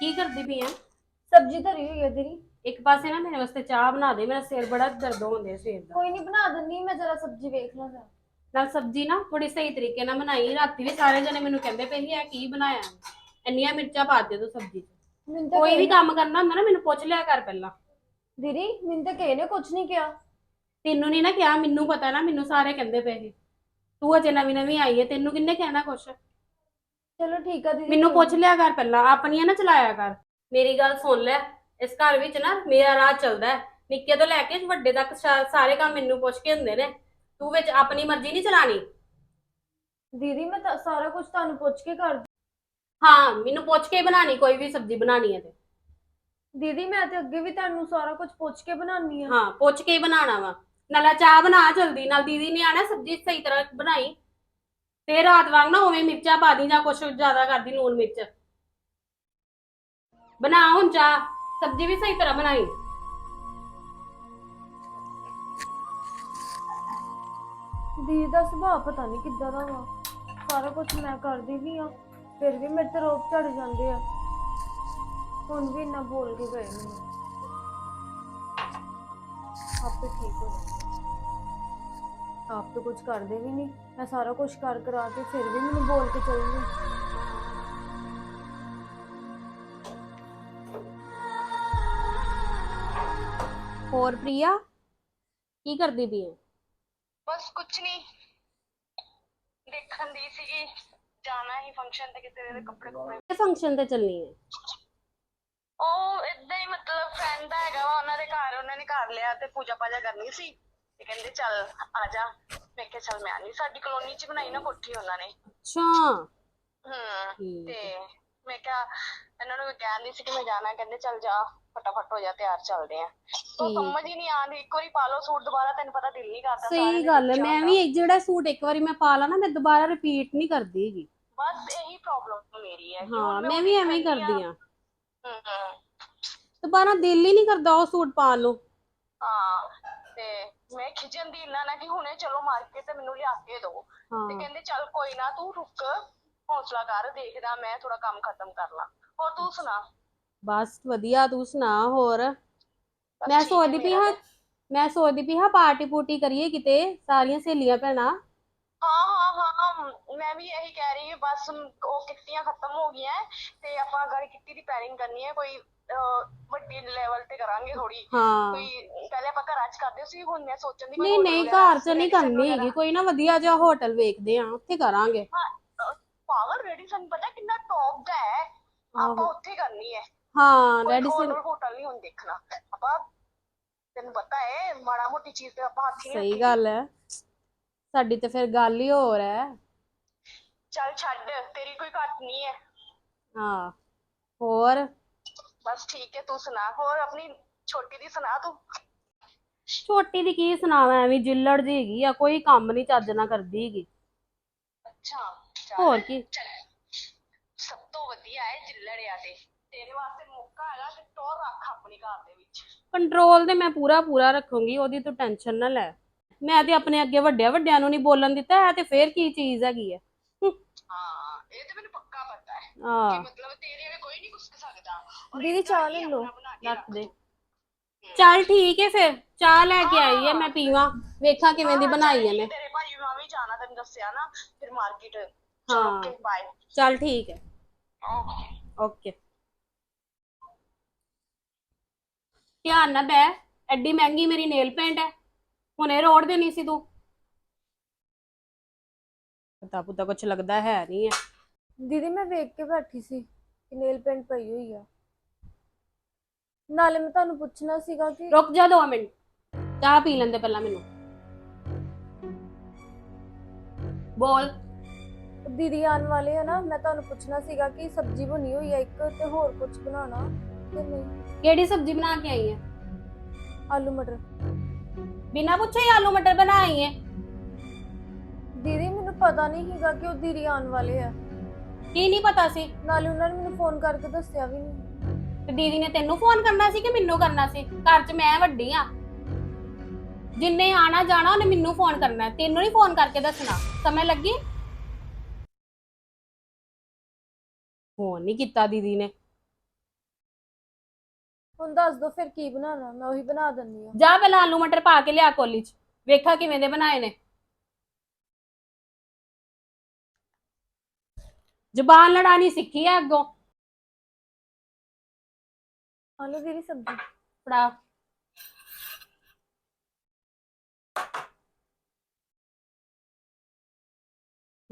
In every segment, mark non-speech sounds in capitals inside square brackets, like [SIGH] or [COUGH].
ਕੀ ਕਰਦੀ ਪਈ ਆ? ਸਬਜ਼ੀ ਧਰੀ ਹੋਈ ਹੈ ਤੇਰੀ। ਇੱਕ ਪਾਸੇ ਨਾ ਮੇਰੇ ਵਾਸਤੇ ਚਾਹ ਬਣਾ ਦੇ ਮੇਰਾ ਸਿਰ ਬੜਾ ਦਰਦ ਹੁੰਦੇ ਸਵੇਰ ਦਾ। ਕੋਈ ਨਹੀਂ ਬਣਾ ਦਿੰਦੀ ਮੈਂ ਜਰਾ ਸਬਜ਼ੀ ਵੇਖ ਲਾਂ ਫਿਰ। ਨਾਲ ਸਬਜ਼ੀ ਨਾ ਥੋੜੀ ਸਹੀ ਤਰੀਕੇ ਨਾਲ ਬਣਾਈ। ਰਾਤੀ ਵੀ ਸਾਰੇ ਜਣੇ ਮੈਨੂੰ ਕਹਿੰਦੇ ਪਏ ਸੀ ਇਹ ਕੀ ਬਣਾਇਆ? ਇੰਨੀਆਂ ਮਿਰਚਾਂ ਪਾ ਦੇ ਤੂੰ ਸਬਜ਼ੀ 'ਚ। ਮੈਨੂੰ ਤਾਂ ਕੋਈ ਵੀ ਕੰਮ ਕਰਨਾ ਹੁੰਦਾ ਨਾ ਮੈਨੂੰ ਪੁੱਛ ਲਿਆ ਕਰ ਪਹਿਲਾਂ। ਦੀਦੀ ਮੈਨੂੰ ਤਾਂ ਕਿਸੇ ਨੇ ਕੁਝ ਨਹੀਂ ਕਿਹਾ। ਤੈਨੂੰ ਨਹੀਂ ਨਾ ਕਿਹਾ ਮੈਨੂੰ ਪਤਾ ਨਾ ਮੈਨੂੰ ਸਾਰੇ ਕਹਿੰਦੇ ਪਏ ਸੀ। ਤੂੰ ਅਜੇ ਨਵੀਂ ਨਵੀਂ ਆਈ ਹੈ ਤੈਨੂੰ ਕਿੰਨੇ ਕਹਿਣਾ ਕੁਛ? ਚਲੋ ਠੀਕ ਆ ਦੀਦੀ। ਮੈਨੂੰ ਪੁੱਛ ਲਿਆ ਕਰ ਪਹਿਲਾਂ ਆਪਣੀਆਂ ਨਾ ਚਲਾਇਆ ਕਰ। ਮੇਰੀ ਗੱਲ ਸੁਣ ਲੈ ਇਸ ਘਰ ਵਿੱਚ ਨਾ ਮੇਰਾ ਰਾਹ ਚੱਲਦਾ ਹੈ। ਨਿੱਕੇ ਤੋਂ ਲੈ ਕੇ ਵੱਡੇ ਤੱਕ ਸਾ- ਸਾਰੇ ਕੰਮ ਮੈਨੂੰ ਪੁੱਛ ਕੇ ਹੁੰਦੇ ਨੇ। ਤੂੰ ਵਿੱਚ ਆਪਣੀ ਮਰਜ਼ੀ ਨਹੀਂ ਚਲਾਣੀ। ਦੀਦੀ ਮੈਂ ਤਾਂ ਸਾਰਾ ਕੁਝ ਤੁਹਾਨੂੰ ਪੁੱਛ ਕੇ ਕਰ ਹਾਂ ਮੈਨੂੰ ਪੁੱਛ ਕੇ ਹੀ ਬਣਾਣੀ ਕੋਈ ਵੀ ਸਬਜ਼ੀ ਬਣਾਣੀ ਹੈ ਤੇ। ਦੀਦੀ ਮੈਂ ਤੇ ਅੱਗੇ ਵੀ ਤੁਹਾਨੂੰ ਸਾਰਾ ਕੁਝ ਪੁੱਛ ਕੇ ਬਣਾਉਣੀ ਆ। ਹਾਂ ਪੁੱਛ ਕੇ ਹੀ ਬਣਾਣਾ ਵਾ। ਨਾਲੇ ਚਾਹ ਬਣਾ ਜਲਦੀ ਨਾਲ ਦੀਦੀ ਨੇ ਆਣਾ ਸਬਜ਼ੀ ਸਹੀ ਤਰ੍ਹਾਂ ਬਣਾਈ। ਤੇ ਰਾਤ ਵਾਂਗ ਨਾ ਉਵੇਂ ਮਿਰਚਾਂ ਪਾ ਦੀ ਜਾਂ ਕੁਛ ਜ਼ਿਆਦਾ ਕਰਦੀ ਲੂਣ ਮਿਰਚ। ਬਣਾ ਹੁਣ ਚਾਹ, ਸਬਜ਼ੀ ਵੀ ਸਹੀ ਤਰ੍ਹਾਂ ਬਣਾਈ। ਦੀਦੀ ਦਾ ਸੁਭਾਅ ਪਤਾ ਨਹੀਂ ਕਿੱਦਾਂ ਦਾ ਵਾ। ਸਾਰਾ ਕੁਝ ਮੈਂ ਕਰਦੀ ਵੀ ਆ, ਫਿਰ ਵੀ ਮੇਰੇ ਤੇ ਰੋਕ ਝੜ ਜਾਂਦੇ ਆ। ਹੁਣ ਵੀ ਇੰਨਾ ਬੋਲ ਕੇ ਗਏ ਮੈਨੂੰ। ਆਪੇ ਠੀਕ ਹੋ ਜਾਣਾ ਆਪ ਤਾਂ ਕੁਝ ਕਰਦੇ ਵੀ ਨਹੀਂ। ਮੈਂ ਸਾਰਾ ਕੁਝ ਕਰ ਕਰਾ ਕੇ ਫਿਰ ਵੀ ਮੈਨੂੰ ਬੋਲ ਕੇ ਚੱਲ ਗਏ ਹੋਰ ਪ੍ਰਿਆ ਕੀ ਕਰਦੀ ਪਈ ਹੈ ਬਸ ਕੁਛ ਨਹੀਂ। ਦੇਖਣ ਦੀ ਸੀਗੀ ਜਾਣਾ ਹੀ ਫੰਕਸ਼ਨ ਤੇ ਕਿਸੇ ਦੇ ਕੱਪੜੇ ਕੁਪੜੇ। ਇਹ ਫੰਕਸ਼ਨ ਤੇ ਚੱਲਣੀ ਹੈ ਉਹ ਇਦਾਂ ਹੀ ਮਤਲਬ ਫਰੈਂਡ ਦਾ ਹੈਗਾ ਵਾ ਉਹਨਾਂ ਦੇ ਘਰ ਉਹਨਾਂ ਨੇ ਘਰ ਲਿਆ ਤੇ ਪੂਜਾ ਪਾਜਾ ਕਰਨੀ ਸੀ। ਤੇ ਕਹਿੰਦੇ ਚੱਲ ਆ ਜਾ। ਮੈਂ ਕਿਹਾ ਚੱਲ ਮੈਂ ਆਨੀ ਸਾਡੀ ਕਲੋਨੀ ਚ ਬਣਾਈ ਨਾ ਕੋਠੀ ਉਹਨਾਂ ਨੇ। ਅੱਛਾ। ਹੂੰ ਠੀਕ ਤੇ ਮੈਂ ਕਿਹਾ ਇਹਨਾਂ ਨੂੰ ਕਹਿੰਦੀ ਸੀ ਕਿ ਮੈਂ ਜਾਣਾ। ਕਹਿੰਦੇ ਚੱਲ ਜਾ ਫਟਾਫਟ ਹੋ ਜਾ ਤਿਆਰ ਚੱਲਦੇ ਆ। ਠੀਕ। ਸਮਝ ਹੀ ਨਹੀਂ ਆਉਂਦੀ ਇੱਕ ਵਾਰੀ ਪਾ ਲਓ ਸੂਟ ਦੁਬਾਰਾ ਤੈਨੂੰ ਪਤਾ ਦਿਲ ਨਹੀਂ ਕਰਦਾ ਸਾਰਿਆਂ ਸਹੀ ਦੇ ਗੱਲ ਹੈ। ਬੱਚਿਆਂ ਮੈਂ ਦਾ। ਵੀ ਇੱਕ ਜਿਹੜਾ ਸੂਟ ਇੱਕ ਵਾਰੀ ਮੈਂ ਪਾ ਲਾ ਨਾ ਮੈਂ ਦੁਬਾਰਾ ਰਿਪੀਟ ਨਹੀਂ ਕਰਦੀ ਹੈਗੀ। ਬਸ ਇਹੀ ਪ੍ਰੋਬਲਮ ਮੇਰੀ ਹੈ ਕਿ ਹਾਂ ਹੁਣ ਮੈਂ ਵੀ ਐਵੇਂ ਹੀ ਕਰਦੀ ਆ ਹਮ, ਹਮ। ਦੁਬਾਰਾ ਦਿਲ ਹੀ ਨਹੀਂ ਕਰਦਾ ਉਹ ਸੂਟ ਪਾਉਣ ਨੂੰ ਹਾਂ ਤੇ ਮੈਂ ਖਿਜਣ ਦੀ ਇੰਨਾ ਨਾ ਕਿ ਹੁਣੇ ਚਲੋ ਮਾਰਕੀਟ ਤੇ ਮੈਨੂੰ ਲਿਆ ਕੇ ਦਿਓ। ਤੇ ਕਹਿੰਦੇ ਚੱਲ ਕੋਈ ਨਾ ਤੂੰ ਰੁਕ ਹੌਸਲਾ ਕਰ ਦੇਖਦਾ ਮੈਂ ਥੋੜਾ ਕੰਮ ਖਤਮ ਕਰ ਲਾਂ। ਹੋਰ ਤੂੰ ਸੁਣਾ? ਬਸ ਵਧੀਆ ਤੂੰ ਸੁਣਾ ਹੋਰ? ਮੈਂ ਠੀਕ ਸੋਚਦੀ ਪਈ ਮੇਰਾ ਹਾਂ। ਮੈਂ ਸੋਚਦੀ ਪਈ ਹਾਂ ਪਾਰਟੀ ਪੂਟੀ ਕਰੀਏ ਕਿਤੇ ਸਾਰੀਆਂ ਸਹੇਲੀਆਂ ਭੈਣਾਂ। ਹਾਂ ਹਾਂ ਹਾਂ ਮੈਂ ਵੀ ਇਹੀ ਕਹਿ ਰਹੀ ਹਾਂ ਬਸ ਉਹ ਕਿੱਟੀਆਂ ਖਤਮ ਹੋ ਗਈਆਂ ਹੈ ਤੇ ਆਪਾਂ ਅਗਰ ਕਿੱਟੀ ਦੀ ਪਲੈਨਿੰਗ ਕਰਨੀ ਹੈ ਕੋਈ ਵੱਡੀ ਲੈਵਲ ਤੇ ਕਰਾਂਗੇ ਥੋੜੀ ਹਾਂ। ਕੋਈ ਪਹਿਲੇ ਆਪਾਂ ਘਰਾਂ 'ਚ ਕਰਦੇ ਸੀ ਹੁਣ ਮੈਂ ਸੋਚਣ ਦੀ ਕੋਈ ਨਹੀਂ hotel ਨਹੀਂ ਵਗੈਰਾ, ਘਰ 'ਚ ਨਹੀਂ ਕਰਨੀ ਵਗੈਰਾ। ਹੈਗੀ। ਕੋਈ ਨਾ ਵਧੀਆ ਜਿਹਾ ਹੋਟਲ ਵੇਖਦੇ ਆ ਉੱਥੇ ਕਰਾਂਗੇ। ਪਾਵਰ ਰੇਡੀਸਨ ਪਤਾ ਕਿੰਨਾ ਟੌਪ ਦਾ ਹੈ। ਆਪਾਂ ਆਹੋ। ਉੱਥੇ ਕਰਨੀ ਹੈ। ਹਾਂ ਕੋਈ ਰੈਡੀਸਨ ਹੋਰ ਹੋਟਲ ਨਹੀਂ ਹੁਣ ਦੇਖਣਾ। ਆਪਾਂ ਤੈਨੂੰ ਪਤਾ ਹੈ ਮਾੜਾ ਮੋਟੀ ਚੀਜ਼ ਤੇ ਆਪਾਂ ਹੱਥ ਹੀ ਨਹੀਂ ਸਹੀ ਗੱਲ ਹੈ। ਸਾਡੀ ਤੇ ਫਿਰ ਗੱਲ ਹੀ ਹੋਰ ਹੈ। ਚੱਲ ਛੱਡ ਤੇਰੀ ਕੋਈ ਘੱਟ ਨਹੀਂ ਹੈ। ਹਾਂ ਹੋਰ? ਬਸ ਠੀਕ ਹੈ ਤੂੰ ਸੁਣਾ ਹੋਰ ਆਪਣੀ ਛੋਟੀ ਦੀ ਸੁਣਾ ਤੂੰ? ਛੋਟੀ ਦੀ ਕੀ ਸੁਣਾਵਾਂ ਐਵੇਂ ਜਿੱਲੜ ਜੀ ਹੈਗੀ ਆ ਕੋਈ ਕੰਮ ਨਹੀਂ ਚੱਜ ਨਾਲ ਕਰਦੀ ਹੈਗੀ। ਅੱਛਾ ਚੱਲ, ਹੋਰ ਕੀ? ਚੱਲ ਸਭ ਤੋਂ ਵਧੀਆ ਹੈ ਜਿੱਲੜਿਆ ਤੇ। ਤੇਰੇ ਵਾਸਤੇ ਮੌਕਾ ਹੈਗਾ ਤੇ ਟੋਰ ਰੱਖ ਆਪਣੀ ਘਰ ਦੇ ਵਿੱਚ। ਕੰਟਰੋਲ ਤੇ ਮੈਂ ਪੂਰਾ ਪੂਰਾ ਰੱਖੂੰਗੀ ਉਹਦੀ ਤੂੰ ਟੈਨਸ਼ਨ ਨਾ ਲੈ। ਮੈਂ ਤੇ ਆਪਣੇ ਅੱਗੇ ਵੱਡਿਆਂ ਵੱਡਿਆਂ ਨੂੰ ਨਹੀਂ ਬੋਲਣ ਦਿੱਤਾ ਹੈ ਤੇ ਫੇਰ ਕੀ ਚੀਜ਼ ਹੈਗੀ ਹੈ। ਹਾਂ ਇਹ ਤੇ ਮੈਨੂੰ ਕਿ ਹਾਂ ਮਤਲਬ ਤੇਰੇ ਵਿੱਚ ਕੋਈ ਨਹੀਂ ਕੁਝ ਸਕਦਾ। ਔਰ ਦੀਦੀ, ਚਾਹ ਹੀ ਲੈ ਲਓ। ਆਪਣਾ ਬਣਾ ਕੇ ਰੱਖ ਦੇ। ਚੱਲ ਠੀਕ ਹੈ ਫਿਰ ਚਾਹ ਲੈ ਕੇ ਆਈ ਹੈ ਮੈਂ ਪੀਵਾਂ। ਵੇਖਾਂ ਕਿਵੇਂ ਦੀ ਬਣਾਈ ਚੱਲ ਇਹਨੇ ਤੇਰੇ ਭਾਈ ਮੈਂ ਵੀ ਜਾਣਾ ਤੈਨੂੰ ਦੱਸਿਆ ਨਾ ਫਿਰ ਮਾਰਕੀਟ। ਹਾਂ। ਓਕੇ ਬਾਏ ਚੱਲ ਠੀਕ ਹੈ ਓਕੇ ਓਕੇ ਧਿਆਨ ਨਾਲ ਬੈ ਐਡੀ ਮਹਿੰਗੀ ਮੇਰੀ ਨੇਲ ਪੇਂਟ ਹੈ ਹੁਣੇ ਰੋੜ ਦੇਣੀ ਸੀ ਤੂੰ। ਪਤਾ ਪੁੱਤਾ ਕੁਛ ਲੱਗਦਾ ਹੈ ਨਹੀਂ ਹੈ ਦੀਦੀ ਮੈਂ ਵੇਖ ਕੇ ਬੈਠੀ ਸੀ ਕਿ ਨੇਲ ਪੇਂਟ ਪਈ ਹੋਈ ਆ। ਨਾਲੇ ਮੈਂ ਤੁਹਾਨੂੰ ਪੁੱਛਣਾ ਸੀਗਾ ਕਿ ਰੁਕ ਜਾ ਦੋ ਮਿੰਟ। ਚਾਹ ਪੀ ਲੈਂਦੇ ਪਹਿਲਾਂ ਮੈਨੂੰ। ਬੋਲ। ਦੀਦੀ ਆਉਣ ਵਾਲੇ ਆ ਨਾ ਮੈਂ ਤੁਹਾਨੂੰ ਪੁੱਛਣਾ ਸੀਗਾ ਕਿ ਸਬਜ਼ੀ ਬਣੀ ਹੋਈ ਆ ਇੱਕ ਤੇ ਹੋਰ ਕੁਝ ਬਣਾਉਣਾ ਕਿ ਨਹੀਂ? ਕਿਹੜੀ ਸਬਜ਼ੀ ਬਣਾ ਕੇ ਆਈ ਹੈ ਆਲੂ ਮਟਰ। ਬਿਨਾ ਪੁੱਛੇ ਹੀ ਆਲੂ ਮਟਰ ਬਣਾਈ ਹੈ ਦੀਦੀ ਮੈਨੂੰ ਪਤਾ ਨਹੀਂ ਸੀਗਾ ਕਿ ਉਹ ਦੀਦੀ ਆਉਣ ਵਾਲੇ ਆ। ਕੀ ਨਹੀਂ ਪਤਾ ਸੀ? ਨਾਲੇ ਉਹਨਾਂ ਨੇ ਮੈਨੂੰ ਫੋਨ ਕਰਕੇ ਦੱਸਿਆ ਵੀ ਨਹੀਂ। ਤੇ ਦੀਦੀ ਨੇ ਤੈਨੂੰ ਫੋਨ ਕਰਨਾ ਸੀ ਕਿ ਮੈਨੂੰ ਕਰਨਾ ਸੀ? ਘਰ 'ਚ ਮੈਂ ਵੱਡੀ ਆ। ਜਿੰਨੇ ਆਣਾ ਜਾਣਾ ਉਹਨੇ ਮੈਨੂੰ ਫੋਨ ਕਰਨਾ ਹੈ, ਤੈਨੂੰ ਨਹੀਂ ਫੋਨ ਕਰਕੇ ਦੱਸਣਾ। ਸਮਝ ਲੱਗੀ? ਫੋਨ ਨਹੀਂ ਕੀਤਾ ਦੀਦੀ ਨੇ। ਹੁਣ ਦੱਸ ਦੋ ਫਿਰ ਕੀ ਬਣਾਉਣਾ ਮੈਂ ਉਹੀ ਬਣਾ ਦਿੰਨੀ ਆ ਜਾ ਪਹਿਲਾਂ ਆਲੂ ਮਟਰ ਪਾ ਕੇ ਲਿਆ ਕੋਲੀ ਚ। ਵੇਖਾ ਕਿਵੇਂ ਦੇ ਬਣਾਏ ਨੇ। ਜ਼ਬਾਨ ਲੜਾਣੀ ਸਿੱਖੀ ਆ ਅੱਗੋਂ। ਆਲੂ ਦੀ ਸਬਜ਼ੀ। ਫੜਾ।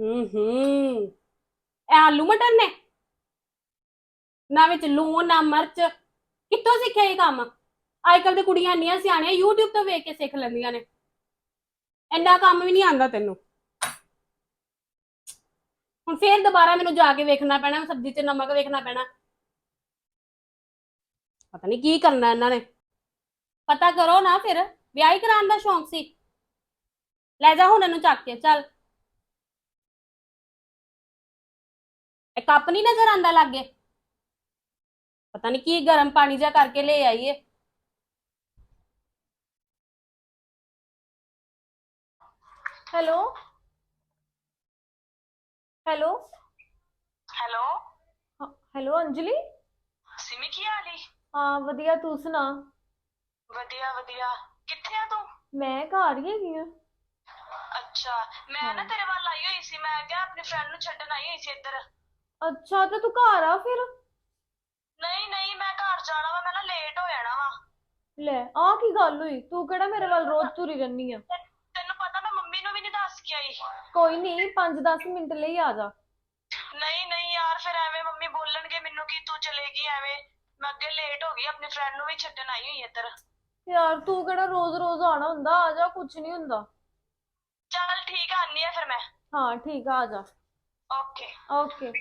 ਹੂੰ ਹੂੰ। ਇਹ ਆਲੂ ਮਟਰ ਨੇ? ਨਾ ਵਿੱਚ ਲੂਣ ਨਾ ਮਿਰਚ। ਕਿੱਥੋਂ ਸਿੱਖਿਆ ਇਹ ਕੰਮ? ਅੱਜ ਕੱਲ ਤੇ ਕੁੜੀਆਂ ਇੰਨੀਆਂ ਸਿਆਣੀਆਂ YouTube ਤੋਂ ਵੇਖ ਕੇ ਸਿੱਖ ਲੈਂਦੀਆਂ ਨੇ। ਇੰਨਾ ਕੰਮ ਵੀ ਨਹੀਂ ਆਂਦਾ ਤੈਨੂੰ। ਹੁਣ ਫੇਰ ਦੁਬਾਰਾ ਮੈਨੂੰ ਜਾ ਕੇ ਵੇਖਣਾ ਪੈਣਾ, ਸਬਜ਼ੀ 'ਚ ਨਮਕ ਵੇਖਣਾ ਪੈਣਾ। ਪਤਾ ਨਹੀਂ ਕੀ ਕਰਨਾ ਇਹਨਾਂ ਨੇ। ਪਤਾ ਕਰੋ ਨਾ ਫਿਰ, ਵਿਆਹ ਹੀ ਕਰਾਉਣ ਦਾ ਸ਼ੌਂਕ ਸੀ। ਲੈ ਜਾ ਹੁਣ ਇਹਨੂੰ ਚੱਕ ਕੇ, ਚੱਲ। ਇਹ ਕੱਪ ਨਹੀਂ ਨਜ਼ਰ ਆਂਦਾ ਲੱਗੇ? ਪਤਾ ਨਹੀਂ ਕੀ ਗਰਮ ਪਾਣੀ ਜਿਹਾ ਕਰਕੇ ਲੈ ਆਈਏ। Hello? Hello. Hello. Hello Anjali? Simi ਕੀ ਹਾਲ ਈ ਹਾਂ ਵਧੀਆ ਤੂੰ ਸੁਣਾ? ਵਧੀਆ ਵਧੀਆ। ਕਿੱਥੇ ਆ ਤੂੰ? ਮੈਂ ਘਰ ਹੀ ਹੈਗੀ ਆ ਅੱਛਾ ਮੈਂ ਨਾ ਤੇਰੇ ਵੱਲ ਆਈ ਹੋਈ ਸੀ ਮੈਂ ਕਿਹਾ ਆਪਣੀ ਫਰੈਂਡ ਨੂੰ ਛੱਡਣ ਆਈ ਹੋਈ ਸੀ ਇੱਧਰ। ਅੱਛਾ ਤੇ ਤੂੰ ਘਰ ਆ ਫਿਰ? ਨਹੀਂ ਨਹੀਂ ਮੈਂ ਘਰ ਜਾਣਾ ਵਾ ਮੈਂ ਨਾ ਲੇਟ ਹੋ ਜਾਣਾ ਵਾ। ਲੈ ਆ ਕੀ ਗੱਲ ਹੋਈ? ਤੂੰ ਕਿਹੜਾ ਮੇਰੇ ਵੱਲ ਰੋਜ਼ ਤੁਰੀ ਰਹਿਨੀ ਆ? ਤੇ ਤੈਨੂੰ ਪਤਾ ਮੈਂ ਮੰਮੀ ਨੂੰ ਵੀ ਨਹੀਂ ਦੱਸ ਕੇ ਆਈ? ਕੋਈ ਨਹੀਂ 5-10 ਮਿੰਟ ਲਈ ਆ ਜਾ। ਨਹੀਂ ਨਹੀਂ ਯਾਰ ਫਿਰ ਐਵੇਂ ਮੰਮੀ ਬੋਲਣਗੇ ਮੈਨੂੰ ਕਿ ਤੂੰ ਚਲੇਗੀ ਐਵੇਂ। ਮੈਂ ਅੱਗੇ ਲੇਟ ਹੋ ਗਈ ਆਪਣੀ ਫਰੈਂਡ ਨੂੰ ਵੀ ਛੱਡਣ ਆਈ ਹੋਈ ਇੱਧਰ। ਯਾਰ ਤੂੰ ਕਿਹੜਾ ਰੋਜ਼-ਰੋਜ਼ ਆਣਾ ਹੁੰਦਾ? ਆ ਜਾ ਕੁਝ ਨਹੀਂ ਹੁੰਦਾ। ਚੱਲ ਠੀਕ ਆ ਆਨੀ ਆ ਫਿਰ ਮੈਂ। ਹਾਂ ਠੀਕ ਆ ਆ ਜਾ। ਓਕੇ ਓਕੇ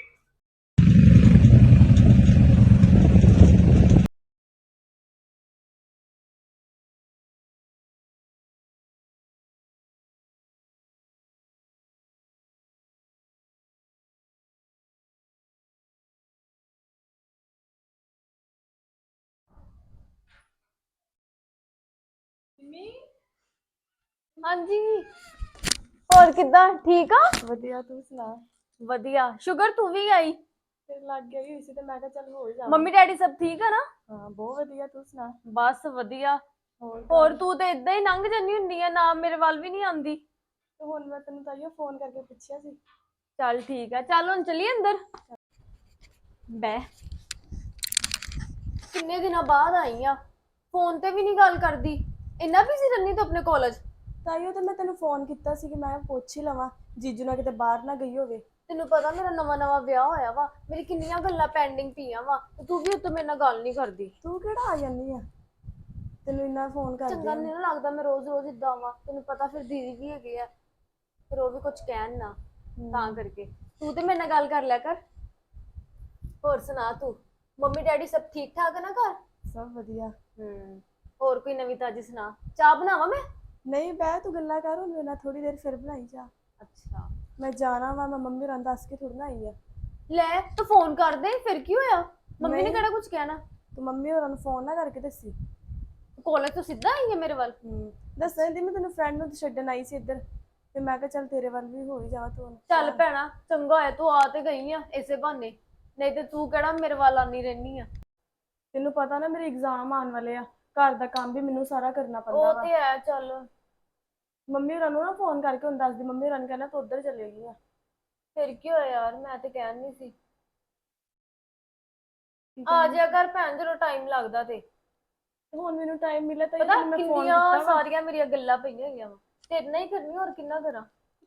ਹਾਂਜੀ। ਹੋਰ ਕਿੱਦਾਂ? ਠੀਕ ਆ? ਵਧੀਆ ਤੂੰ ਸੁਣਾ? ਵਧੀਆ। ਸ਼ੁਗਰ ਤੂੰ ਵੀ ਆਈ? ਫਿਰ ਲੱਗ ਗਿਆ ਹੋਈ ਸੀ ਤੇ ਮੈਂ ਕਿਹਾ ਚੱਲ ਹੋ ਹੀ ਜਾਵਾਂ। ਮੰਮੀ ਡੈਡੀ ਸਭ ਠੀਕ ਆ ਨਾ? ਹਾਂ ਬਹੁਤ ਵਧੀਆ। ਤੂੰ ਸੁਣਾ? ਬਸ ਵਧੀਆ। ਹੋਰ ਹੋਰ ਤੂੰ ਤੇ ਇਦਾਂ ਹੀ ਲੰਘ ਜੰਨੀ ਹੁੰਦੀ ਆ ਨਾ ਮੇਰੇ ਵੱਲ ਵੀ ਨਹੀਂ ਆਉਂਦੀ। ਤੇ ਹੁਣ ਮੈਂ ਤੈਨੂੰ ਤਾਈਓ ਫੋਨ ਕਰਕੇ ਪੁੱਛਿਆ ਸੀ। ਚੱਲ ਠੀਕ ਆ। ਚੱਲ ਹੁਣ ਚਲੀ ਅੰਦਰ। ਬੈ ਕਿੰਨੇ ਦਿਨਾਂ ਬਾਅਦ ਆਈ ਆ? ਫੋਨ ਤੇ ਵੀ ਨਹੀਂ ਗੱਲ ਕਰਦੀ। ਇੰਨਾ ਬਿਜ਼ੀ ਰਹਿੰਦੀ ਤੂੰ ਆਪਣੇ ਕਾਲਜ ਤਾਈਓ ਤੇ ਮੈਂ ਤੈਨੂੰ ਫੋਨ ਕੀਤਾ ਸੀ ਕਿ ਮੈਂ ਪੁੱਛ ਹੀ ਲਵਾਂ ਜੀਜੂ ਨਾਲ ਕਿਤੇ ਬਾਹਰ ਨਾ ਗਈ ਹੋਵੇ। ਤੈਨੂੰ ਪਤਾ ਮੇਰਾ ਨਵਾਂ ਨਵਾਂ ਵਿਆਹ ਹੋਇਆ ਵਾ ਮੇਰੀ ਕਿੰਨੀਆਂ ਗੱਲਾਂ ਪੈਂਡਿੰਗ ਪਈਆਂ ਵਾ ਤੇ ਤੂੰ ਵੀ ਉੱਤੋਂ ਮੇਰੇ ਨਾਲ ਗੱਲ ਨਹੀਂ ਕਰਦੀ। ਤੂੰ ਕਿਹੜਾ ਆ ਜਾਂਦੀ ਆ? ਤੈਨੂੰ ਇੰਨਾ ਫੋਨ ਕਰਦੀ ਚੰਗਾ ਆ ਨਹੀਂ ਨਾ ਲੱਗਦਾ ਮੈਂ ਰੋਜ਼ ਰੋਜ਼ ਇਦਾਂ ਆਵਾਂ ਤੈਨੂੰ ਪਤਾ ਫਿਰ ਦੀਦੀ ਵੀ ਹੈਗੇ ਆ ਫਿਰ ਉਹ ਵੀ ਕੁਝ ਕਹਿਣ ਨਾ ਤਾਂ ਕਰਕੇ। ਤੂੰ ਤੇ ਮੇਰੇ ਨਾਲ ਗੱਲ ਕਰ ਲਿਆ ਕਰ। ਹੋਰ ਸੁਣਾ ਤੂੰ ਮੰਮੀ ਡੈਡੀ ਸਭ ਠੀਕ ਠਾਕ ਆ ਨਾ ਘਰ? ਸਭ ਵਧੀਆ। ਹੂੰ। ਹੋਰ ਕੋਈ ਨਵੀਂ ਤਾਜੀ ਸੁਣਾ। ਚਾਹ ਬਣਾਵਾਂ ਮੈਂ? ਨਹੀਂ ਬਹਿ ਤੂੰ ਗੱਲਾਂ ਕਰ ਹੁਣ ਮੇਰੇ ਨਾਲ ਥੋੜੀ ਦੇਰ ਫਿਰ ਬਣਾਈ ਜਾ। ਅੱਛਾ। ਮੈਂ ਜਾਣਾ ਵਾ ਮੈਂ ਮੰਮੀ ਰਾਂ ਦੱਸ ਕੇ ਥੋੜੀ ਨਾ ਆਈ ਆ। ਲੈ ਤੂੰ ਫੋਨ ਕਰ ਦੇ ਫਿਰ ਕੀ ਹੋਇਆ? ਮੰਮੀ ਨੇ ਨਹੀਂ। ਕਿਹੜਾ ਕੁਝ ਕਹਿਣਾ? ਤੂੰ ਮੰਮੀ ਹੋਰਾਂ ਨੂੰ ਫੋਨ ਨਾ ਕਰਕੇ ਦੱਸੀ। ਕਾਲਜ ਤੋਂ ਸਿੱਧਾ ਆਈ ਹੈ ਮੇਰੇ ਵੱਲ? ਹੂੰ ਦੱਸਾਂ ਦੀ ਮੈਂ ਤੈਨੂੰ ਫਰੈਂਡ ਨੂੰ ਛੱਡਣ ਆਈ ਸੀ ਇੱਧਰ। ਤੇ ਮੈਂ ਕਿਹਾ ਚੱਲ ਤੇਰੇ ਵੱਲ ਵੀ ਹੋ ਹੀ ਜਾਵਾਂ ਤੂੰ। ਚੱਲ ਭੈਣਾ ਚੰਗਾ ਹੋਇਆ ਤੂੰ ਆ ਤੇ ਗਈ ਆ ਇਸੇ ਬਹਾਨੇ। ਨਹੀਂ ਤੇ ਤੂੰ ਕਿਹੜਾ ਮੇਰੇ ਵੱਲ ਆਨੀ ਰਹਿਨੀ ਆ? ਤੈਨੂੰ ਪਤਾ ਨਾ ਮੇਰੇ ਐਗਜ਼ਾਮ ਆਉਣ ਵਾਲੇ ਆ। ਘਰ ਦਾ ਕੰਮ ਵੀ ਮੈਨੂੰ ਸਾਰਾ ਕਰਨਾ ਪੈਂਦਾ ਉਹ ਵਾ। ਤੇ ਹੈ ਚੱਲ। ਮੰਮੀ ਹੋਰਾਂ ਨੂੰ ਨਾ ਫੋਨ ਕਰਕੇ ਹੁਣ ਦੱਸਦੀ। ਮੰਮੀ ਹੋਰਾਂ ਨੇ ਕਹਿਣਾ ਤੂੰ ਉੱਧਰ ਚਲੇ ਗਈ ਆ। ਫਿਰ ਕੀ ਹੋਇਆ ਯਾਰ? ਮੈਂ ਤੇ ਕਹਿਣ ਨਹੀਂ ਸੀ। ਕੀ ਆ ਕਹਿੰਦੀ? ਜਾ ਕਰ ਭੈਣ ਜਦੋਂ ਟਾਈਮ ਲੱਗਦਾ ਤੇ। ਹੁਣ ਮੈਨੂੰ ਟਾਈਮ ਮਿਲਿਆ ਤਾਂ ਪਤਾ ਤੈਨੂੰ ਮੈਂ ਫੋਨ ਕਿੰਨੀਆਂ ਕੀਤਾ ਵਾ। ਸਾਰੀਆਂ ਮੇਰੀਆਂ ਗੱਲਾਂ ਪਈਆਂ ਹੋਈਆਂ ਵਾ। ਤੇਰੇ ਨਾਲ ਹੀ ਕਰਨੀ ਹੋਰ ਕਿੰਨਾ ਕਰਾਂ?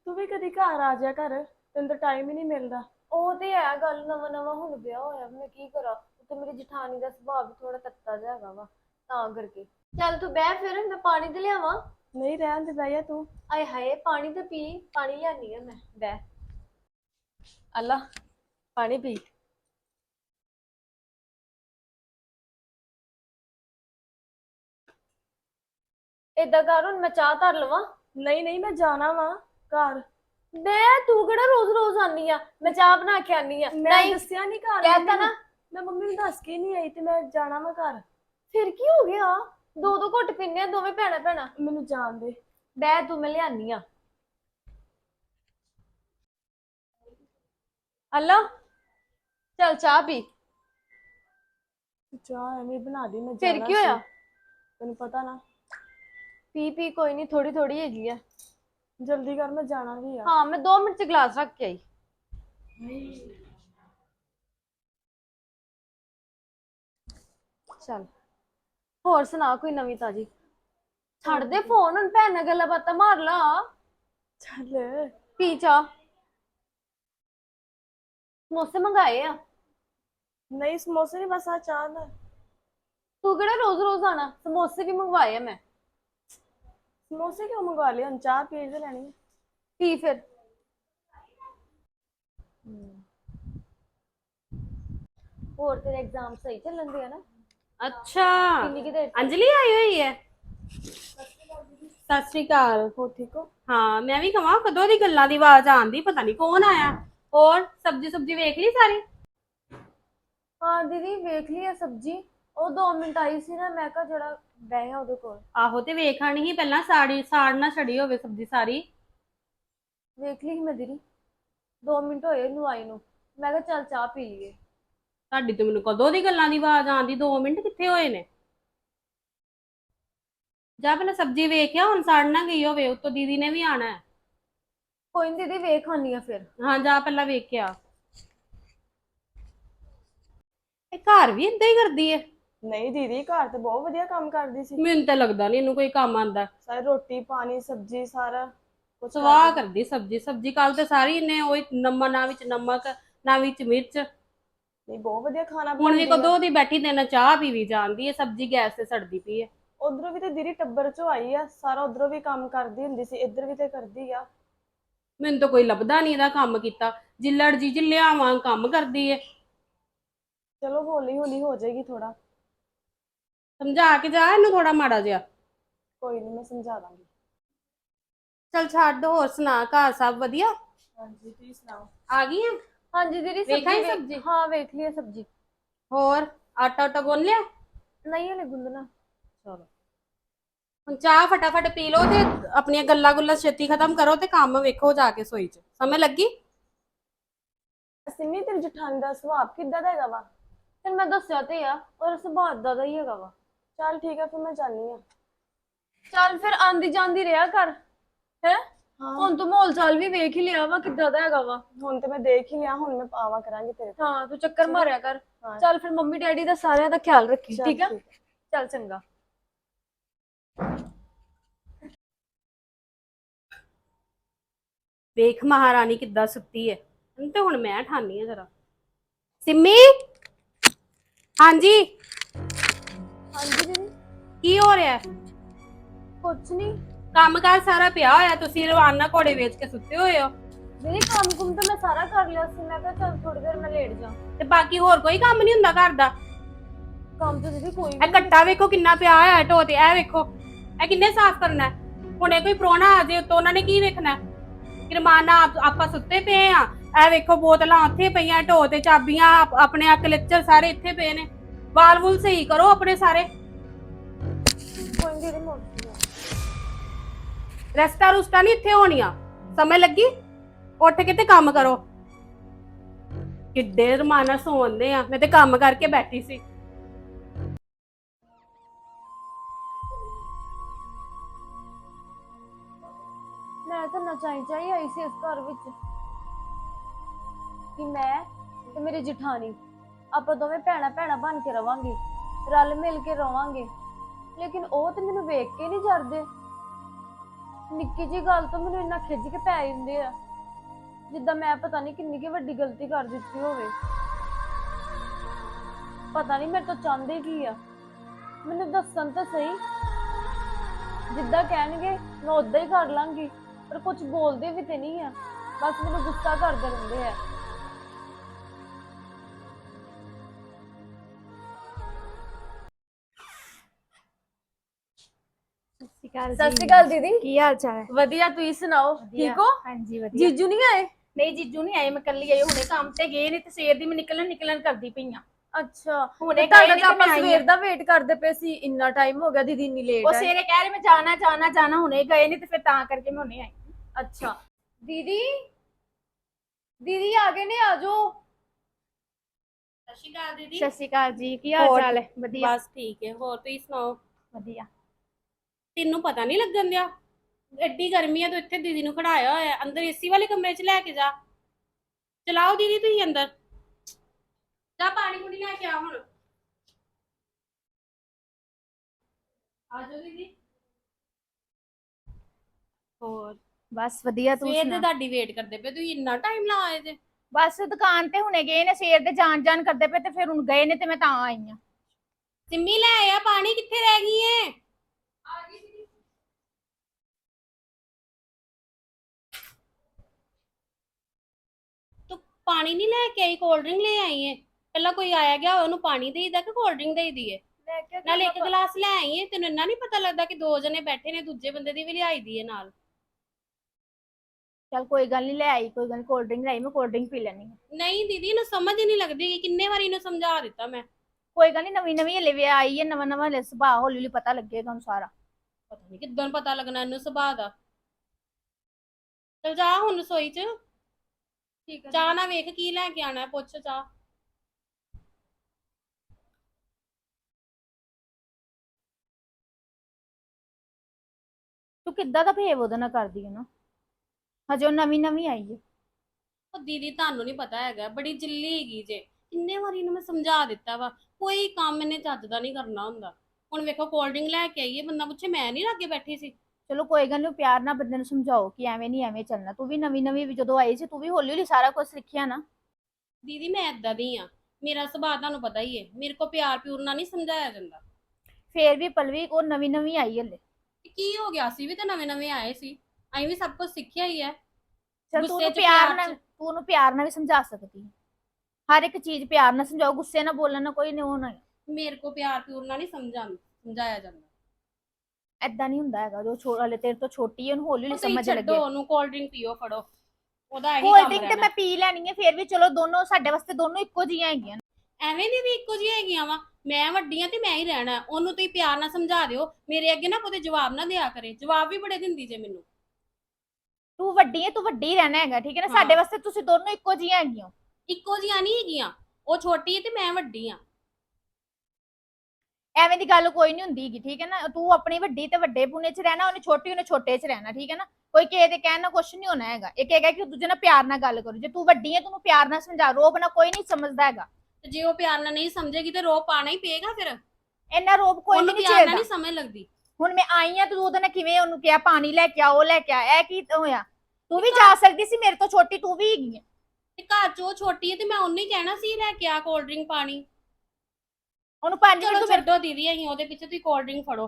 ਤੂੰ ਵੀ ਕਦੀ ਘਰ ਆ ਜਾ ਕਰ। ਤੈਨੂੰ ਤਾਂ ਟਾਈਮ ਹੀ ਨਹੀਂ ਮਿਲਦਾ। ਉਹ ਤੇ ਹੈ ਗੱਲ ਨਵਾਂ ਨਵਾਂ ਹੁਣ ਵਿਆਹ ਹੋਇਆ। ਮੈਂ ਕੀ ਕਰਾਂ? ਤੇ ਮੇਰੀ ਜਠਾਣੀ ਦਾ ਸੁਭਾਅ ਵੀ ਥੋੜਾ ਤੱਤਾ ਜਿਹਾ ਹੈਗਾ ਵਾ। ਤਾਂ ਕਰਕੇ। ਚੱਲ ਤੂੰ ਬਹਿ ਫਿਰ ਮੈਂ ਪਾਣੀ ਤੇ ਲਿਆਵਾਂ। ਨਹੀਂ ਰਹਿਣ ਦੇ ਬਈਆ ਤੂੰ। ਆਏ ਹਾਏ ਪਾਣੀ ਤੇ ਪੀ ਪਾਣੀ ਲਿਆਨੀ ਆ ਮੈਂ। ਬਹਿ। ਅੱਲਾ ਪਾਣੀ ਪੀ। ਏਦਾਂ ਕਰ ਹੁਣ ਮੈਂ ਚਾਹ ਧਰ ਲਵਾਂ। ਨਹੀਂ ਨਹੀਂ ਮੈਂ ਜਾਣਾ ਵਾ ਘਰ। ਬੇ ਤੂੰ ਕਿਹੜਾ ਰੋਜ਼ ਰੋਜ਼ ਆਨੀ ਆ? ਮੈਂ ਚਾਹ ਬਣਾ ਕੇ ਆਨੀ ਆ। ਮੈਂ ਨਹੀਂ ਦੱਸਿਆ ਨਹੀਂ ਘਰ ਕਹਿਤਾ ਨਾ। ਮੈਂ ਮੰਮੀ ਨੂੰ ਦੱਸ ਕੇ ਨਹੀਂ ਆਈ ਤੇ ਮੈਂ ਜਾਣਾ ਵਾ ਘਰ। ਫਿਰ ਕੀ ਹੋ ਗਿਆ? ਦੋ ਦੋ ਘੁੱਟ ਪੀਨੇ ਆ ਦੋਵੇਂ ਭੈਣਾਂ ਭੈਣਾਂ। ਮੈਨੂੰ ਜਾਣ ਦੇ। ਬੈ ਤੂੰ ਮੈਂ ਲਿਆਨੀ ਆ। ਅੱਲਾ ਚੱਲ ਚਾਹ ਪੀ। ਚਾਹ ਐਵੇਂ ਬਣਾ ਦੀ ਮੈਂ ਫਿਰ ਜਾਣਾ ਕੀ ਹੋਇਆ? ਸੀ। ਤੈਨੂੰ ਪਤਾ ਨਾ। ਪੀ ਪੀ ਕੋਈ ਨਹੀਂ ਥੋੜੀ ਥੋੜੀ ਹੈਗੀ ਆ। ਜਲਦੀ ਕਰ ਮੈਂ ਜਾਣਾ ਵੀ ਆ। ਹਾਂ ਮੈਂ 2 ਮਿੰਟ ਚ ਗਲਾਸ ਰੱਖ ਕੇ ਆਈ। ਚੱਲ। ਹੋਰ ਸੁਣਾ ਕੋਈ ਨਵੀਂ ਤਾਜੀ? ਛੱਡ ਦੇ ਫੋਨ ਹੁਣ ਭੈਣ ਨਾਲ ਗੱਲਾਂ ਬਾਤਾਂ ਮਾਰ ਲਾ। ਚੱਲ। ਪੀ ਚਾ ਸਮੋਸੇ ਮੰਗਾਏ ਆ? ਨਹੀਂ ਸਮੋਸੇ ਨਹੀਂ ਬਸ ਆ ਚਾਹ ਦਾ ਤੂੰ ਕਿਹੜਾ ਰੋਜ਼ ਰੋਜ਼ ਆਣਾ? ਸਮੋਸੇ ਵੀ ਮੰਗਵਾਏ ਆ ਮੈਂ। ਸਮੋਸੇ ਕਿਉਂ ਮੰਗਵਾ ਲਏ? ਹੁਣ ਚਾਹ ਪੀ ਤੇ ਲੈਣੀ। ਪੀ ਫਿਰ। ਹੋਰ ਤੇਰੇ ਐਗਜ਼ਾਮ ਸਹੀ ਚੱਲਣ ਦੇ ਆ ਨਾ? ਅੱਛਾ। ਕਿੰਨੀ ਕਿ ਦੇਰ ਅੰਜਲੀ ਆਈ ਹੋਈ ਹੈ? ਸਤਿ ਸ਼੍ਰੀ ਅਕਾਲ ਹੋ ਠੀਕ ਹੋ? ਹਾਂ ਮੈਂ ਵੀ ਕਹਾਂ ਕਦੋਂ ਦੀ ਗੱਲਾਂ ਦੀ ਆਵਾਜ਼ ਆਂਦੀ ਪਤਾ ਨਹੀਂ ਕੌਣ ਆਇਆ। ਹੋਰ ਸਬਜੀ ਸੁਬਜੀ ਵੇਖ ਲਈ ਸਾਰੀ? ਹਾਂ ਦੀਦੀ ਵੇਖ ਲਈ ਆ ਸਬਜੀ। ਉਹ 2 ਮਿੰਟ ਆਈ ਸੀ ਨਾ ਮੈਂ ਕਿਹਾ ਜਿਹੜਾ ਬਹਿ ਆ ਉਹਦੇ ਕੋਲ। ਆਹੋ ਤੇ ਵੇਖਣ ਹੀ ਪਹਿਲਾਂ ਸਾੜੀ ਸਾੜ ਨਾ ਛੜੀ ਹੋਵੇ ਸਬਜੀ ਸਾਰੀ। ਵੇਖ ਲਈ ਸੀ ਮੈਂ ਦੀਦੀ। 2 ਮਿੰਟ ਹੋਏ ਇਹਨੂੰ ਆਈ ਨੂੰ। ਮੈਂ ਕਿਹਾ ਚੱਲ ਚਾਹ ਪੀ ਲਈਏ। ਤੁਹਾਡੀ ਤੇ ਮੈਨੂੰ ਕਦੋਂ ਦੀ ਗੱਲਾਂ ਦੀ ਆਵਾਜ਼ ਆਂਦੀ 2 ਮਿੰਟ ਕਿੱਥੇ ਹੋਏ ਨੇ? ਜਾ ਪਹਿਲਾਂ ਸਬਜੀ ਵੇਖਿਆ ਹੁਣ ਸਾੜ ਨਾ ਗਈ ਹੋਵੇ ਉੱਤੋਂ ਦੀਦੀ ਨੇ ਵੀ ਆਣਾ ਹੈ। ਕੋਈ ਨੀ ਦੀਦੀ ਵੇਖ ਆਨੀ ਆ ਫਿਰ। ਹਾਂ ਜਾ ਪਹਿਲਾਂ ਵੇਖਿਆ। ਇਹ ਘਰ ਵੀ ਇਦਾਂ ਹੀ ਕਰਦੀ ਹੈ ਨਹੀਂ ਦੀਦੀ ਘਰ ਤੇ ਬਹੁਤ ਵਧੀਆ ਕੰਮ ਕਰਦੀ ਸੀ। ਮੈਨੂੰ ਤਾਂ ਲੱਗਦਾ ਨਹੀਂ ਇਹਨੂੰ ਕੋਈ ਕੰਮ ਆਂਦਾ ਸਾਰੇ ਰੋਟੀ ਪਾਣੀ ਸਬਜ਼ੀ ਸਾਰਾ ਕੁਛ ਸਵਾਹ ਕਰਦੀ। ਸਬਜੀ। ਸਬਜੀ ਕੱਲ ਤੇ ਸਾਰੀ ਨੇ ਉਹ ਨਮਕ ਨਾ ਵਿੱਚ ਨਮਕ ਨਾ ਵਿੱਚ ਮਿਰਚ। ਨਹੀਂ ਬਹੁਤ ਵਧੀਆ ਖਾਣਾ ਹੁਣ ਵੀ। ਕਦੋਂ ਦੀ ਬੈਠੀ ਤੇ ਨਾ ਚਾਹ ਪੀਵੀ ਜਾਂਦੀ ਹੈ ਸਬਜੀ ਗੈਸ ਤੇ ਸੜਦੀ ਪਈ ਹੈ। ਉਧਰੋਂ ਵੀ ਤੇ ਦੀਦੀ ਟੱਬਰ ਚੋਂ ਆਈ ਆ ਸਾਰਾ ਉਧਰੋਂ ਵੀ ਕੰਮ ਕਰਦੀ ਹੁੰਦੀ ਸੀ ਇੱਧਰ ਵੀ ਤੇ ਕਰਦੀ ਆ। ਮੈਨੂੰ ਤਾਂ ਕੋਈ ਲੱਭਦਾ ਨਹੀਂ ਇਹਦਾ ਕੰਮ ਕੀਤਾ ਜਿੱਲੜ ਜੀ ਜਿੱਲਿਆ ਕੰਮ ਕਰਦੀ ਏ ਚਲੋ ਹੌਲੀ ਹੌਲੀ ਹੋ ਜਾਏਗੀ ਥੋੜਾ ਸਮਝਾ ਕੇ ਜਾ ਇਹਨੂੰ ਥੋੜਾ ਮਾੜਾ ਜਿਹਾ। ਕੋਈ ਨਹੀਂ ਮੈਂ ਸਮਝਾ ਦਾਂਗੀ। ਚਲ ਛੱਡ ਹੋਰ ਸੁਣਾ ਘਰ ਸਭ ਵਧੀਆ? ਹਾਂਜੀ ਤੁਸੀਂ ਸੁਣਾਓ? ਆ ਗਈ ਆ ਹਾਂਜੀ ਦੀਦੀ ਵੇਖ ਵੇਖ- ਸਬਜ਼ੀ? ਹਾਂ ਵੇਖ ਲਈ ਸਬਜੀ। ਹੋਰ ਆਟਾ ਉਟਾ ਗੁੰਨ ਲਿਆ? ਨਹੀਂ ਹਲੇ ਗੁੰਦਣਾ ਚਲੋ। ਹੁਣ ਚਾਹ ਫਟਾਫਟ ਪੀ ਲਓ ਤੇ ਆਪਣੀਆਂ ਗੱਲਾਂ ਗੁੱਲਾਂ ਛੇਤੀ ਖਤਮ ਕਰੋ ਤੇ ਕੰਮ ਵੇਖੋ ਜਾ ਕੇ ਸੋਈ ਚ। ਸਮਝ ਲੱਗੀ? ਸਿੰਮੀ ਤੇਰੀ ਜਠਾਣੀ ਦਾ ਸੁਭਾਅ ਕਿੱਦਾਂ ਦਾ ਹੈਗਾ ਵਾ? ਫਿਰ ਮੈਂ ਦੱਸਿਆ ਤੇ ਆ ਔਰ ਸੁਭਾਅ ਏਦਾਂ ਦਾ ਹੀ ਹੈਗਾ ਵਾ। ਚੱਲ ਠੀਕ ਆ ਫਿਰ ਮੈਂ ਜਾਣੀ ਆ। ਚੱਲ ਫਿਰ ਆਂਦੀ ਜਾਂਦੀ ਰਿਹਾ ਕਰ। ਹੈ? ਹਾਂ। ਹੁਣ ਤੂੰ ਮਾਹੌਲ ਚਾਲ ਵੀ ਵੇਖ ਹੀ ਲਿਆ ਵਾ ਕਿੱਦਾਂ ਦਾ ਹੈਗਾ ਵਾ। ਹੁਣ ਤੇ ਮੈਂ ਦੇਖ ਹੀ ਲਿਆ ਹੁਣ ਮੈਂ ਆਵਾ ਕਰਾਂਗੀ ਤੇਰੇ ਕੋਲ। ਹਾਂ ਤੂੰ ਚੱਕਰ ਮਾਰਿਆ ਕਰ। ਹਾਂ। ਚੱਲ ਫਿਰ ਮੰਮੀ ਡੈਡੀ ਦਾ ਸਾਰਿਆਂ ਦਾ ਖਿਆਲ ਰੱਖੀ ਚੱਲ ਠੀਕ ਆ? ਠੀਕ। ਚੱਲ ਚੰਗਾ। ਵੇਖ ਮਹਾਰਾਣੀ ਕਿੱਦਾਂ ਸੁੱਤੀ ਹੈ ਹੁਣ ਤੇ ਹੁਣ ਮੈਂ ਠਾਨੀ ਆ ਜਰਾ। ਸਿੰਮੀ? ਹਾਂਜੀ? ਹਾਂਜੀ ਦੀਦੀ। ਕੀ ਹੋ ਰਿਹਾ? ਹੈ? ਕੁਛ ਨਹੀਂ ਕੰਮ ਕਾਰ ਸਾਰਾ ਪਿਆ ਹੋਇਆ ਤੁਸੀਂ ਰਵਾਨਾ ਘੋੜੇ ਵੇਚ ਕੇ ਸੁੱਤੇ ਹੋਏ ਹੋ। ਦੀਦੀ ਕੰਮ ਕੁਮ ਤਾਂ ਮੈਂ ਸਾਰਾ ਕਰ ਲਿਆ ਸੀ ਮੈਂ ਕਿਹਾ ਚੱਲ ਥੋੜੀ ਦੇਰ ਮੈਂ ਲੇਟ ਜਾ ਤੇ ਬਾਕੀ ਹੋਰ ਕੋਈ ਕੰਮ ਨਹੀਂ ਹੁੰਦਾ ਘਰ ਦਾ? ਕੰਮ ਤਾਂ ਦੀਦੀ ਕੋਈ ਇਹ ਕੱਟਾ ਵੇਖੋ ਕਿੰਨਾ ਪਿਆ ਹੋਇਆ ਢੋ ਤੇ ਇਹ ਵੇਖੋ। ਇਹ ਕਿੰਨੇ ਸਾਫ਼ ਕਰਨਾ ਹੈ? ਹੁਣੇ ਕੋਈ ਪ੍ਰਾਹੁਣਾ ਆ ਜੇ ਤਾਂ ਉਹਨਾਂ ਨੇ ਕੀ ਵੇਖਣਾ ਹੈ? ਕਿ ਰਮਾਨਾ ਆਪ- ਆਪਾਂ ਸੁੱਤੇ ਪਏ ਆ ਇਹ ਵੇਖੋ ਬੋਤਲਾਂ ਉੱਥੇ ਪਈਆਂ ਢੋ ਤੇ ਚਾਬੀਆਂ ਆਪ- ਆਪਣੇ ਆ ਕਲੇਚਰ ਸਾਰੇ ਇੱਥੇ ਪਏ ਨੇ। ਵਾਲ ਵੂਲ ਸਹੀ ਕਰੋ ਆਪਣੇ ਸਾਰੇ। ਕੋਈ ਨੀ ਦੀਦੀ ਮੋੜ ਰੈਸਟਾ ਰੁਸਟਾ ਨਹੀਂ ਇੱਥੇ ਹੋਣੀਆਂ। ਸਮੇਂ ਲੱਗੀ? ਉੱਠ ਕੇ ਤੇ ਕੰਮ ਕਰੋ। ਕਿੱਡੇ ਰਮਾਨਾ ਸੌਂਦੇ ਆ। ਮੈਂ ਤੇ ਕੰਮ ਕਰਕੇ ਬੈਠੀ ਸੀ। ਮੈਂ ਤਾਂ ਨਚਾਈ ਚਾਈ ਆਈ ਸੀ ਇਸ ਘਰ ਵਿੱਚ ਕਿ ਮੈਂ ਤੇ ਮੇਰੀ ਜਠਾਣੀ, ਆਪਾਂ ਦੋਵੇਂ ਭੈਣਾ ਭੈਣਾ ਬਣ ਕੇ ਰਵਾਂਗੇ, ਰਲ ਮਿਲ ਕੇ ਰਵਾਂਗੇ। ਲੇਕਿਨ ਉਹ ਤੇ ਮੈਨੂੰ ਵੇਖ ਕੇ ਨਹੀਂ ਜਰਦੇ। ਨਿੱਕੀ ਜੀ ਗੱਲ ਤੋਂ ਮੈਨੂੰ ਇੰਨਾ ਖਿੱਚ ਕੇ ਪੈ ਜਾਂਦੇ ਆ। ਜਿੱਦਾਂ ਮੈਂ ਪਤਾ ਨਹੀਂ ਕਿੰਨੀ ਕੀ ਵੱਡੀ ਗਲਤੀ ਕਰ ਦਿੱਤੀ ਹੋਵੇ। ਪਤਾ ਨਹੀਂ ਮੇਰੇ ਤੋਂ ਚਾਹੁੰਦੇ ਕੀ ਆ। ਮੈਨੂੰ ਦੱਸਣ ਤਾਂ ਸਹੀ। ਜਿੱਦਾਂ ਕਹਿਣਗੇ, ਮੈਂ ਉਦਾਂ ਹੀ ਕਰ ਲਾਂਗੀ, ਪਰ ਕੁਝ ਬੋਲਦੇ ਵੀ ਤੇ ਨਹੀਂ ਆ। ਬਸ ਮੈਨੂੰ ਗੁੱਸਾ ਕਰਦੇ ਰਹਿੰਦੇ ਆ। ਸਤਿ ਸ਼੍ਰੀ ਅਕਾਲ ਦੀਦੀ। ਕੀ ਹਾਲ ਚਾਲ ਹੈ? ਵਧੀਆ ਤੁਸੀਂ ਸੁਣਾਓ? ਠੀਕ ਹੋ? ਹਾਂਜੀ ਵਧੀਆ। ਜੀਜੂ ਨਹੀਂ ਆਏ? ਨਹੀਂ ਜੀਜੂ ਨਹੀਂ ਆਏ ਮੈਂ ਕੱਲੀ ਆਈ ਹੁਣੇ ਕੰਮ ਤੇ ਗਏ ਨੇ ਤੇ ਸਵੇਰ ਦੀ ਮੈਂ ਨਿਕਲਣ ਨਿਕਲਣ ਕਰਦੀ ਪਈ ਆ। ਅੱਛਾ ਹੁਣੇ ਤੁਹਾਡਾ ਤਾਂ ਤੇ ਆਪਾਂ ਸਵੇਰ। ਦਾ ਵੇਟ ਕਰਦੇ ਪਏ ਸੀ ਇੰਨਾ ਟਾਈਮ ਹੋ ਗਿਆ ਦੀਦੀ ਇੰਨੀ ਲੇਟ ਉਹ ਸਵੇਰੇ ਕਹਿ ਰਹੇ ਮੈਂ ਜਾਣਾ ਜਾਣਾ ਜਾਣਾ ਹੁਣੇ ਗਏ ਨੇ ਤੇ ਫਿਰ ਤਾਂ ਕਰਕੇ ਮੈਂ ਹੁਣੇ ਆਈ। ਅੱਛਾ। ਦੀਦੀ ਦੀਦੀ ਆ ਗਏ ਨੇ ਆ ਜਾਓ। ਸਤਿ ਸ਼੍ਰੀ ਅਕਾਲ ਦੀਦੀ। ਸਤਿ ਸ਼੍ਰੀ ਅਕਾਲ ਜੀ ਕੀ ਹਾਲ? ਚਾਲ ਹੈ? ਵਧੀਆ। ਬਸ ਠੀਕ ਹੈ ਹੋਰ ਤੁਸੀਂ ਸੁਣਾਓ? ਵਧੀਆ। ਤੈਨੂੰ ਪਤਾ ਨਹੀਂ ਲੱਗਣ ਦਿਆ। ਐਡੀ ਗਰਮੀ ਆ ਤੂੰ ਇੱਥੇ ਦੀਦੀ ਨੂੰ ਖੜਾਇਆ ਹੋਇਆ। ਹੈ। ਅੰਦਰ ਏਸੀ ਵਾਲੇ ਕਮਰੇ 'ਚ ਲੈ ਕੇ ਜਾ। ਚਲਾਓ ਦੀਦੀ ਤੁਸੀਂ ਅੰਦਰ। ਜਾ ਪਾਣੀ ਪੂਣੀ ਲੈ ਕੇ ਆ ਹੁਣ। ਆ ਜਾਓ ਦੀਦੀ। ਹੋਰ ਬਸ ਵਧੀਆ ਤੂੰ ਸਵੇਰ ਦੇ ਸੁਣਾ? ਤੁਹਾਡੀ ਵੇਟ ਕਰਦੇ ਪਏ ਤੁਸੀਂ ਇੰਨਾ ਟਾਈਮ ਲਾ ਆਏ ਜੇ। ਬਸ ਦੁਕਾਨ ਤੇ ਹੁਣੇ ਗਏ ਨੇ ਸਵੇਰ ਦੇ ਜਾਣ ਜਾਣ ਕਰਦੇ ਪਏ ਤੇ ਫਿਰ ਹੁਣ ਗਏ ਨੇ ਤੇ ਮੈਂ ਤਾਂ ਆਈ ਆ। ਸਿੰਮੀ ਲੈ ਆਇਆ ਪਾਣੀ ਕਿੱਥੇ ਰਹਿ ਗਈ ਏ? ਆ ਗਈ ਪਾਣੀ ਨਹੀਂ ਲੈ ਕੇ ਆਈ ਕੋਲਡ ਡਰਿੰਕ ਲੈ ਆਈ ਏ। ਪਹਿਲਾਂ ਕੋਈ ਆਇਆ ਗਿਆ ਉਹਨੂੰ ਪਾਣੀ ਦੇਈਦਾ ਕਿ ਕੋਲਡ ਡਰਿੰਕ ਦੇਈਦੀ ਏ ਲੈ ਕੇ ਨਾਲ ਇੱਕ ਗਲਾਸ ਲੈ ਆਈ ਏ ਤੈਨੂੰ ਇੰਨਾ ਨਹੀਂ ਪਤਾ ਲੱਗਦਾ ਕਿ ਦੋ ਜਣੇ ਬੈਠੇ ਨੇ ਦੂਜੇ ਬੰਦੇ ਦੀ ਵੀ ਲਿਆਈ ਦੀ ਏ ਨਾਲ। ਚਲ ਕੋਈ ਗੱਲ ਨਹੀਂ ਲੈ ਆਈ ਕੋਈ ਗੱਲ ਕੋਲਡ ਡਰਿੰਕ ਲਈ ਮੈਂ ਕੋਲਡ ਡਰਿੰਕ ਪੀ ਲੈਣੀ ਨਹੀਂ ਦੀਦੀ ਇਹਨੂੰ ਸਮਝ ਹੀ ਨਹੀਂ ਲੱਗਦੀ ਕਿ ਕਿੰਨੇ ਵਾਰੀ ਇਹਨੂੰ ਸਮਝਾ ਦਿੱਤਾ ਮੈਂ। ਕੋਈ ਗੱਲ ਨਹੀਂ ਨਵੀਂ ਨਵੀਂ ਹਲੇ ਵੀ ਆਈ ਹੈ ਨਵਾਂ ਨਵਾਂ ਹਲੇ ਸੁਭਾਅ ਹੌਲੀ ਹੌਲੀ ਪਤਾ ਲੱਗੇਗਾ ਹੁਣ ਸਾਰਾ। ਪਤਾ ਨਹੀਂ ਕਿੱਦਾਂ ਪਤਾ ਲੱਗਣਾ ਇਹਨੂੰ ਸੁਭਾਅ ਦਾ। ਚਲ ਜਾ ਹੁਣ ਰਸੋਈ 'ਚ। ਠੀਕ ਹੈ ਚਾਹ ਨਾ ਵੇਖ ਕੀ ਲੈ ਕੇ ਆਣਾ ਪੁੱਛ ਚਾਹ। ਤੂੰ ਕਿੱਦਾਂ ਦਾ ਬਿਹੇਵ ਉਹਦੇ ਨਾਲ ਕਰਦੀ ਹੈ ਨਾ? ਹਜੇ ਉਹ ਨਵੀਂ ਨਵੀਂ ਆਈ ਹੈ ਉਹ ਦੀਦੀ ਤੁਹਾਨੂੰ ਨਹੀਂ ਪਤਾ ਹੈਗਾ ਬੜੀ ਜਿੱਲੀ ਹੈਗੀ ਜੇ। ਕਿੰਨੇ ਵਾਰੀ ਇਹਨੂੰ ਮੈਂ ਸਮਝਾ ਦਿੱਤਾ ਵਾ ਕੋਈ ਕੰਮ ਇਹਨੇ ਚੱਜ ਦਾ ਨਹੀਂ ਕਰਨਾ ਹੁੰਦਾ। ਹੁਣ ਵੇਖੋ ਕੋਲਡ ਡਰਿੰਕ ਲੈ ਕੇ ਆਈਏ ਬੰਦਾ ਪੁੱਛੇ ਮੈਂ ਨਹੀਂ ਲਾਗੇ ਬੈਠੀ ਸੀ। ਚਲੋ ਕੋਈ ਗੱਲ ਨਹੀਂ ਪਿਆਰ ਨਾਲ ਬੰਦੇ ਨੂੰ ਸਮਝਾਓ ਕਿ ਐਵੇਂ ਨਹੀਂ ਐਵੇਂ ਚੱਲਣਾ। ਤੂੰ ਵੀ ਨਵੀਂ ਨਵੀਂ ਜਦੋਂ ਆਈ ਸੀ ਤੂੰ ਵੀ ਹੌਲੀ ਹੌਲੀ ਸਾਰਾ ਕੁਝ ਸਿੱਖਿਆ ਨਾ। ਦੀਦੀ ਮੈਂ ਏਦਾਂ ਦੀ ਆ। ਮੇਰਾ ਸੁਭਾਅ ਤੁਹਾਨੂੰ ਪਤਾ ਹੀ ਹੈ ਮੇਰੇ ਕੋ ਪਿਆਰ ਪਿਊਰ ਨਾਲ ਨਹੀਂ ਸਮਝਾਇਆ ਜਾਂਦਾ। ਫੇਰ ਵੀ ਪਲਵੀ ਉਹ ਨਵੀਂ ਨਵੀਂ ਆਈ ਹਲੇ। ਕਿ ਕੀ ਹੋ ਗਿਆ? ਸੀ ਵੀ ਤਾਂ ਨਵੇਂ ਨਵੇਂ ਆਏ ਸੀ। ਅਸੀਂ ਵੀ ਸਭ ਕੁਝ ਸਿੱਖਿਆ ਹੀ ਹੈ ਚਲ ਤੂੰ ਗੁੱਸੇ ਉਹਨੂੰ 'ਚ ਪਿਆਰ ਪਿਆਰ ਨਾਲ। ਤੂੰ ਉਹਨੂੰ ਪਿਆਰ ਨਾਲ ਵੀ ਸਮਝਾ ਸਕਦੀ ਹੈ ਹਰ ਇੱਕ ਚੀਜ਼ ਪਿਆਰ ਨਾਲ ਸਮਝਾਓ ਗੁੱਸੇ ਨਾਲ ਬੋਲਣ ਨਾਲ ਕੋਈ ਨਹੀਂ ਨਹੀਂ ਮੇਰੇ ਕੋ ਪਿਆਰ ਪਿਊਰ ਨਾਲ ਨਹੀਂ ਸਮਝਾ ਸਮਝਾਇਆ ਜਾਂਦਾ। ਐਦਾਂ ਨਹੀਂ ਹੁੰਦਾ ਹੈਗਾ ਜੋ ਛੋ- ਹਲੇ ਤੇਰੇ ਤੋਂ ਛੋਟੀ ਹੈ ਉਹਨੂੰ ਹੌਲੀ ਹੌਲੀ ਸਮਝ ਛੱਡੋ ਲੱਗੇ ਉਹਨੂੰ ਕੋਲਡ ਡਰਿੰਕ ਪੀਓ ਫੜੋ। ਉਹਦਾ ਇਹੀ ਕੋਲਡ ਕੰਮ ਡਰਿੰਕ ਤੇ ਰਹਿਣਾ। ਮੈਂ ਪੀ ਲੈਣੀ ਹੈ ਫੇਰ ਵੀ ਚਲੋ ਦੋਨੋਂ ਸਾਡੇ ਵਾਸਤੇ ਦੋਨੋਂ ਇੱਕੋ ਜਿਹੀਆਂ ਹੈਗੀਆਂ ਐਵੇਂ ਦੀ ਵੀ ਇੱਕੋ ਜਿਹੀ ਹੈਗੀਆਂ ਵਾ। ਮੈਂ ਵੱਡੀ ਆ ਤੇ ਮੈਂ ਹੀ ਰਹਿਣਾ। ਉਹਨੂੰ ਤੁਸੀਂ ਪਿਆਰ ਨਾਲ ਸਮਝਾ ਦਿਓ। ਮੇਰੇ ਅੱਗੇ ਨਾ ਕੋਈ ਜਵਾਬ ਨਾ ਦਿਆ ਕਰੇ। ਜਵਾਬ ਵੀ ਬੜੇ ਦਿੰਦੀ ਜੇ ਮੈਨੂੰ। ਤੂੰ ਵੱਡੀ ਹੈ ਤੂੰ ਵੱਡੀ ਹੀ ਰਹਿਣਾ ਹੈਗਾ ਠੀਕ ਹੈ ਨਾ? ਹਾਂ। ਸਾਡੇ ਵਾਸਤੇ ਤੁਸੀਂ ਦੋਨੋਂ ਇੱਕੋ ਜਿਹੀਆਂ ਹੈਗੀਆਂ। ਇੱਕੋ ਜਿਹੀਆਂ ਨਹੀਂ ਹੈਗੀਆਂ। ਉਹ ਛੋਟੀ ਹੈ ਤੇ ਮੈਂ ਵੱਡੀ ਆ। ਐਵੇਂ ਦੀ ਗੱਲ ਕੋਈ ਨਹੀਂ ਹੁੰਦੀ ਹੈਗੀ ਠੀਕ ਹੈ ਨਾ? ਤੂੰ ਆਪਣੀ ਵੱਡੀ ਤੇ ਵੱਡੇ ਪੁਣੇ 'ਚ ਰਹਿਣਾ ਉਹਨੇ ਛੋਟੀ ਉਹਨੇ ਛੋਟੇ 'ਚ ਰਹਿਣਾ ਠੀਕ ਹੈ ਨਾ? ਕੋਈ ਕਿਸੇ ਦੇ ਕਹਿਣ ਨਾਲ ਕੁਝ ਨਹੀਂ ਹੋਣਾ ਹੈਗਾ। ਇੱਕ ਹੈਗਾ ਕਿ ਦੂਜੇ ਨਾਲ ਪਿਆਰ ਨਾਲ ਗੱਲ ਕਰੋ। ਜੇ ਤੂੰ ਵੱਡੀ ਹੈ ਤੈਨੂੰ ਪਿਆਰ ਨਾਲ ਸਮਝਾ ਰੋਬ ਨਾ ਕੋਈ ਨਹੀਂ ਸਮਝਦਾ ਹੈਗਾ। ਤੇ ਜੇ ਉਹ ਪਿਆਰ ਨਾਲ ਨਹੀਂ ਸਮਝੇਗੀ ਤੇ ਰੋ ਪਾਣਾ ਹੀ ਪਏਗਾ ਫਿਰ? ਇੰਨਾ ਰੋਬ ਕੋਈ ਉਹਨੂੰ ਨਹੀਂ ਪਿਆਰ ਨਾਲ ਨਹੀਂ ਸਮਝ ਲੱਗਦੀ। ਹੁਣ ਮੈਂ ਆਈ ਆ ਤੂੰ ਉਹਦੇ ਨਾਲ ਕਿਵੇਂ ਉਹਨੂੰ ਕਿਹਾ ਪਾਣੀ ਲੈ ਕੇ ਆ ਉਹ ਲੈ ਕੇ ਆ ਇਹ ਕੀ ਹੋਇਆ? ਤੂੰ ਵੀ ਜਾ ਸਕਦੀ ਸੀ ਮੇਰੇ ਤੋਂ ਛੋਟੀ ਤੂੰ ਵੀ ਹੈਗੀ ਹੈ। ਤੇ ਘਰ 'ਚ ਉਹ ਛੋਟੀ ਹੈ ਤੇ ਮੈਂ ਉਹਨੂੰ ਹੀ ਕਹਿਣਾ ਸੀ ਲੈ ਕੇ ਆ ਕੋਲਡ ਡਰਿੰਕ ਪਾਣੀ। ਉਹਨੂੰ 5 ਚਲੋ ਮਿੰਟ ਤੂੰ ਮੇਰੇ ਛੱਡੋ ਦੀਦੀ ਅਸੀਂ ਉਹਦੇ ਪਿੱਛੇ ਤੁਸੀਂ ਕੋਲਡ ਡਰਿੰਕ ਫੜੋ।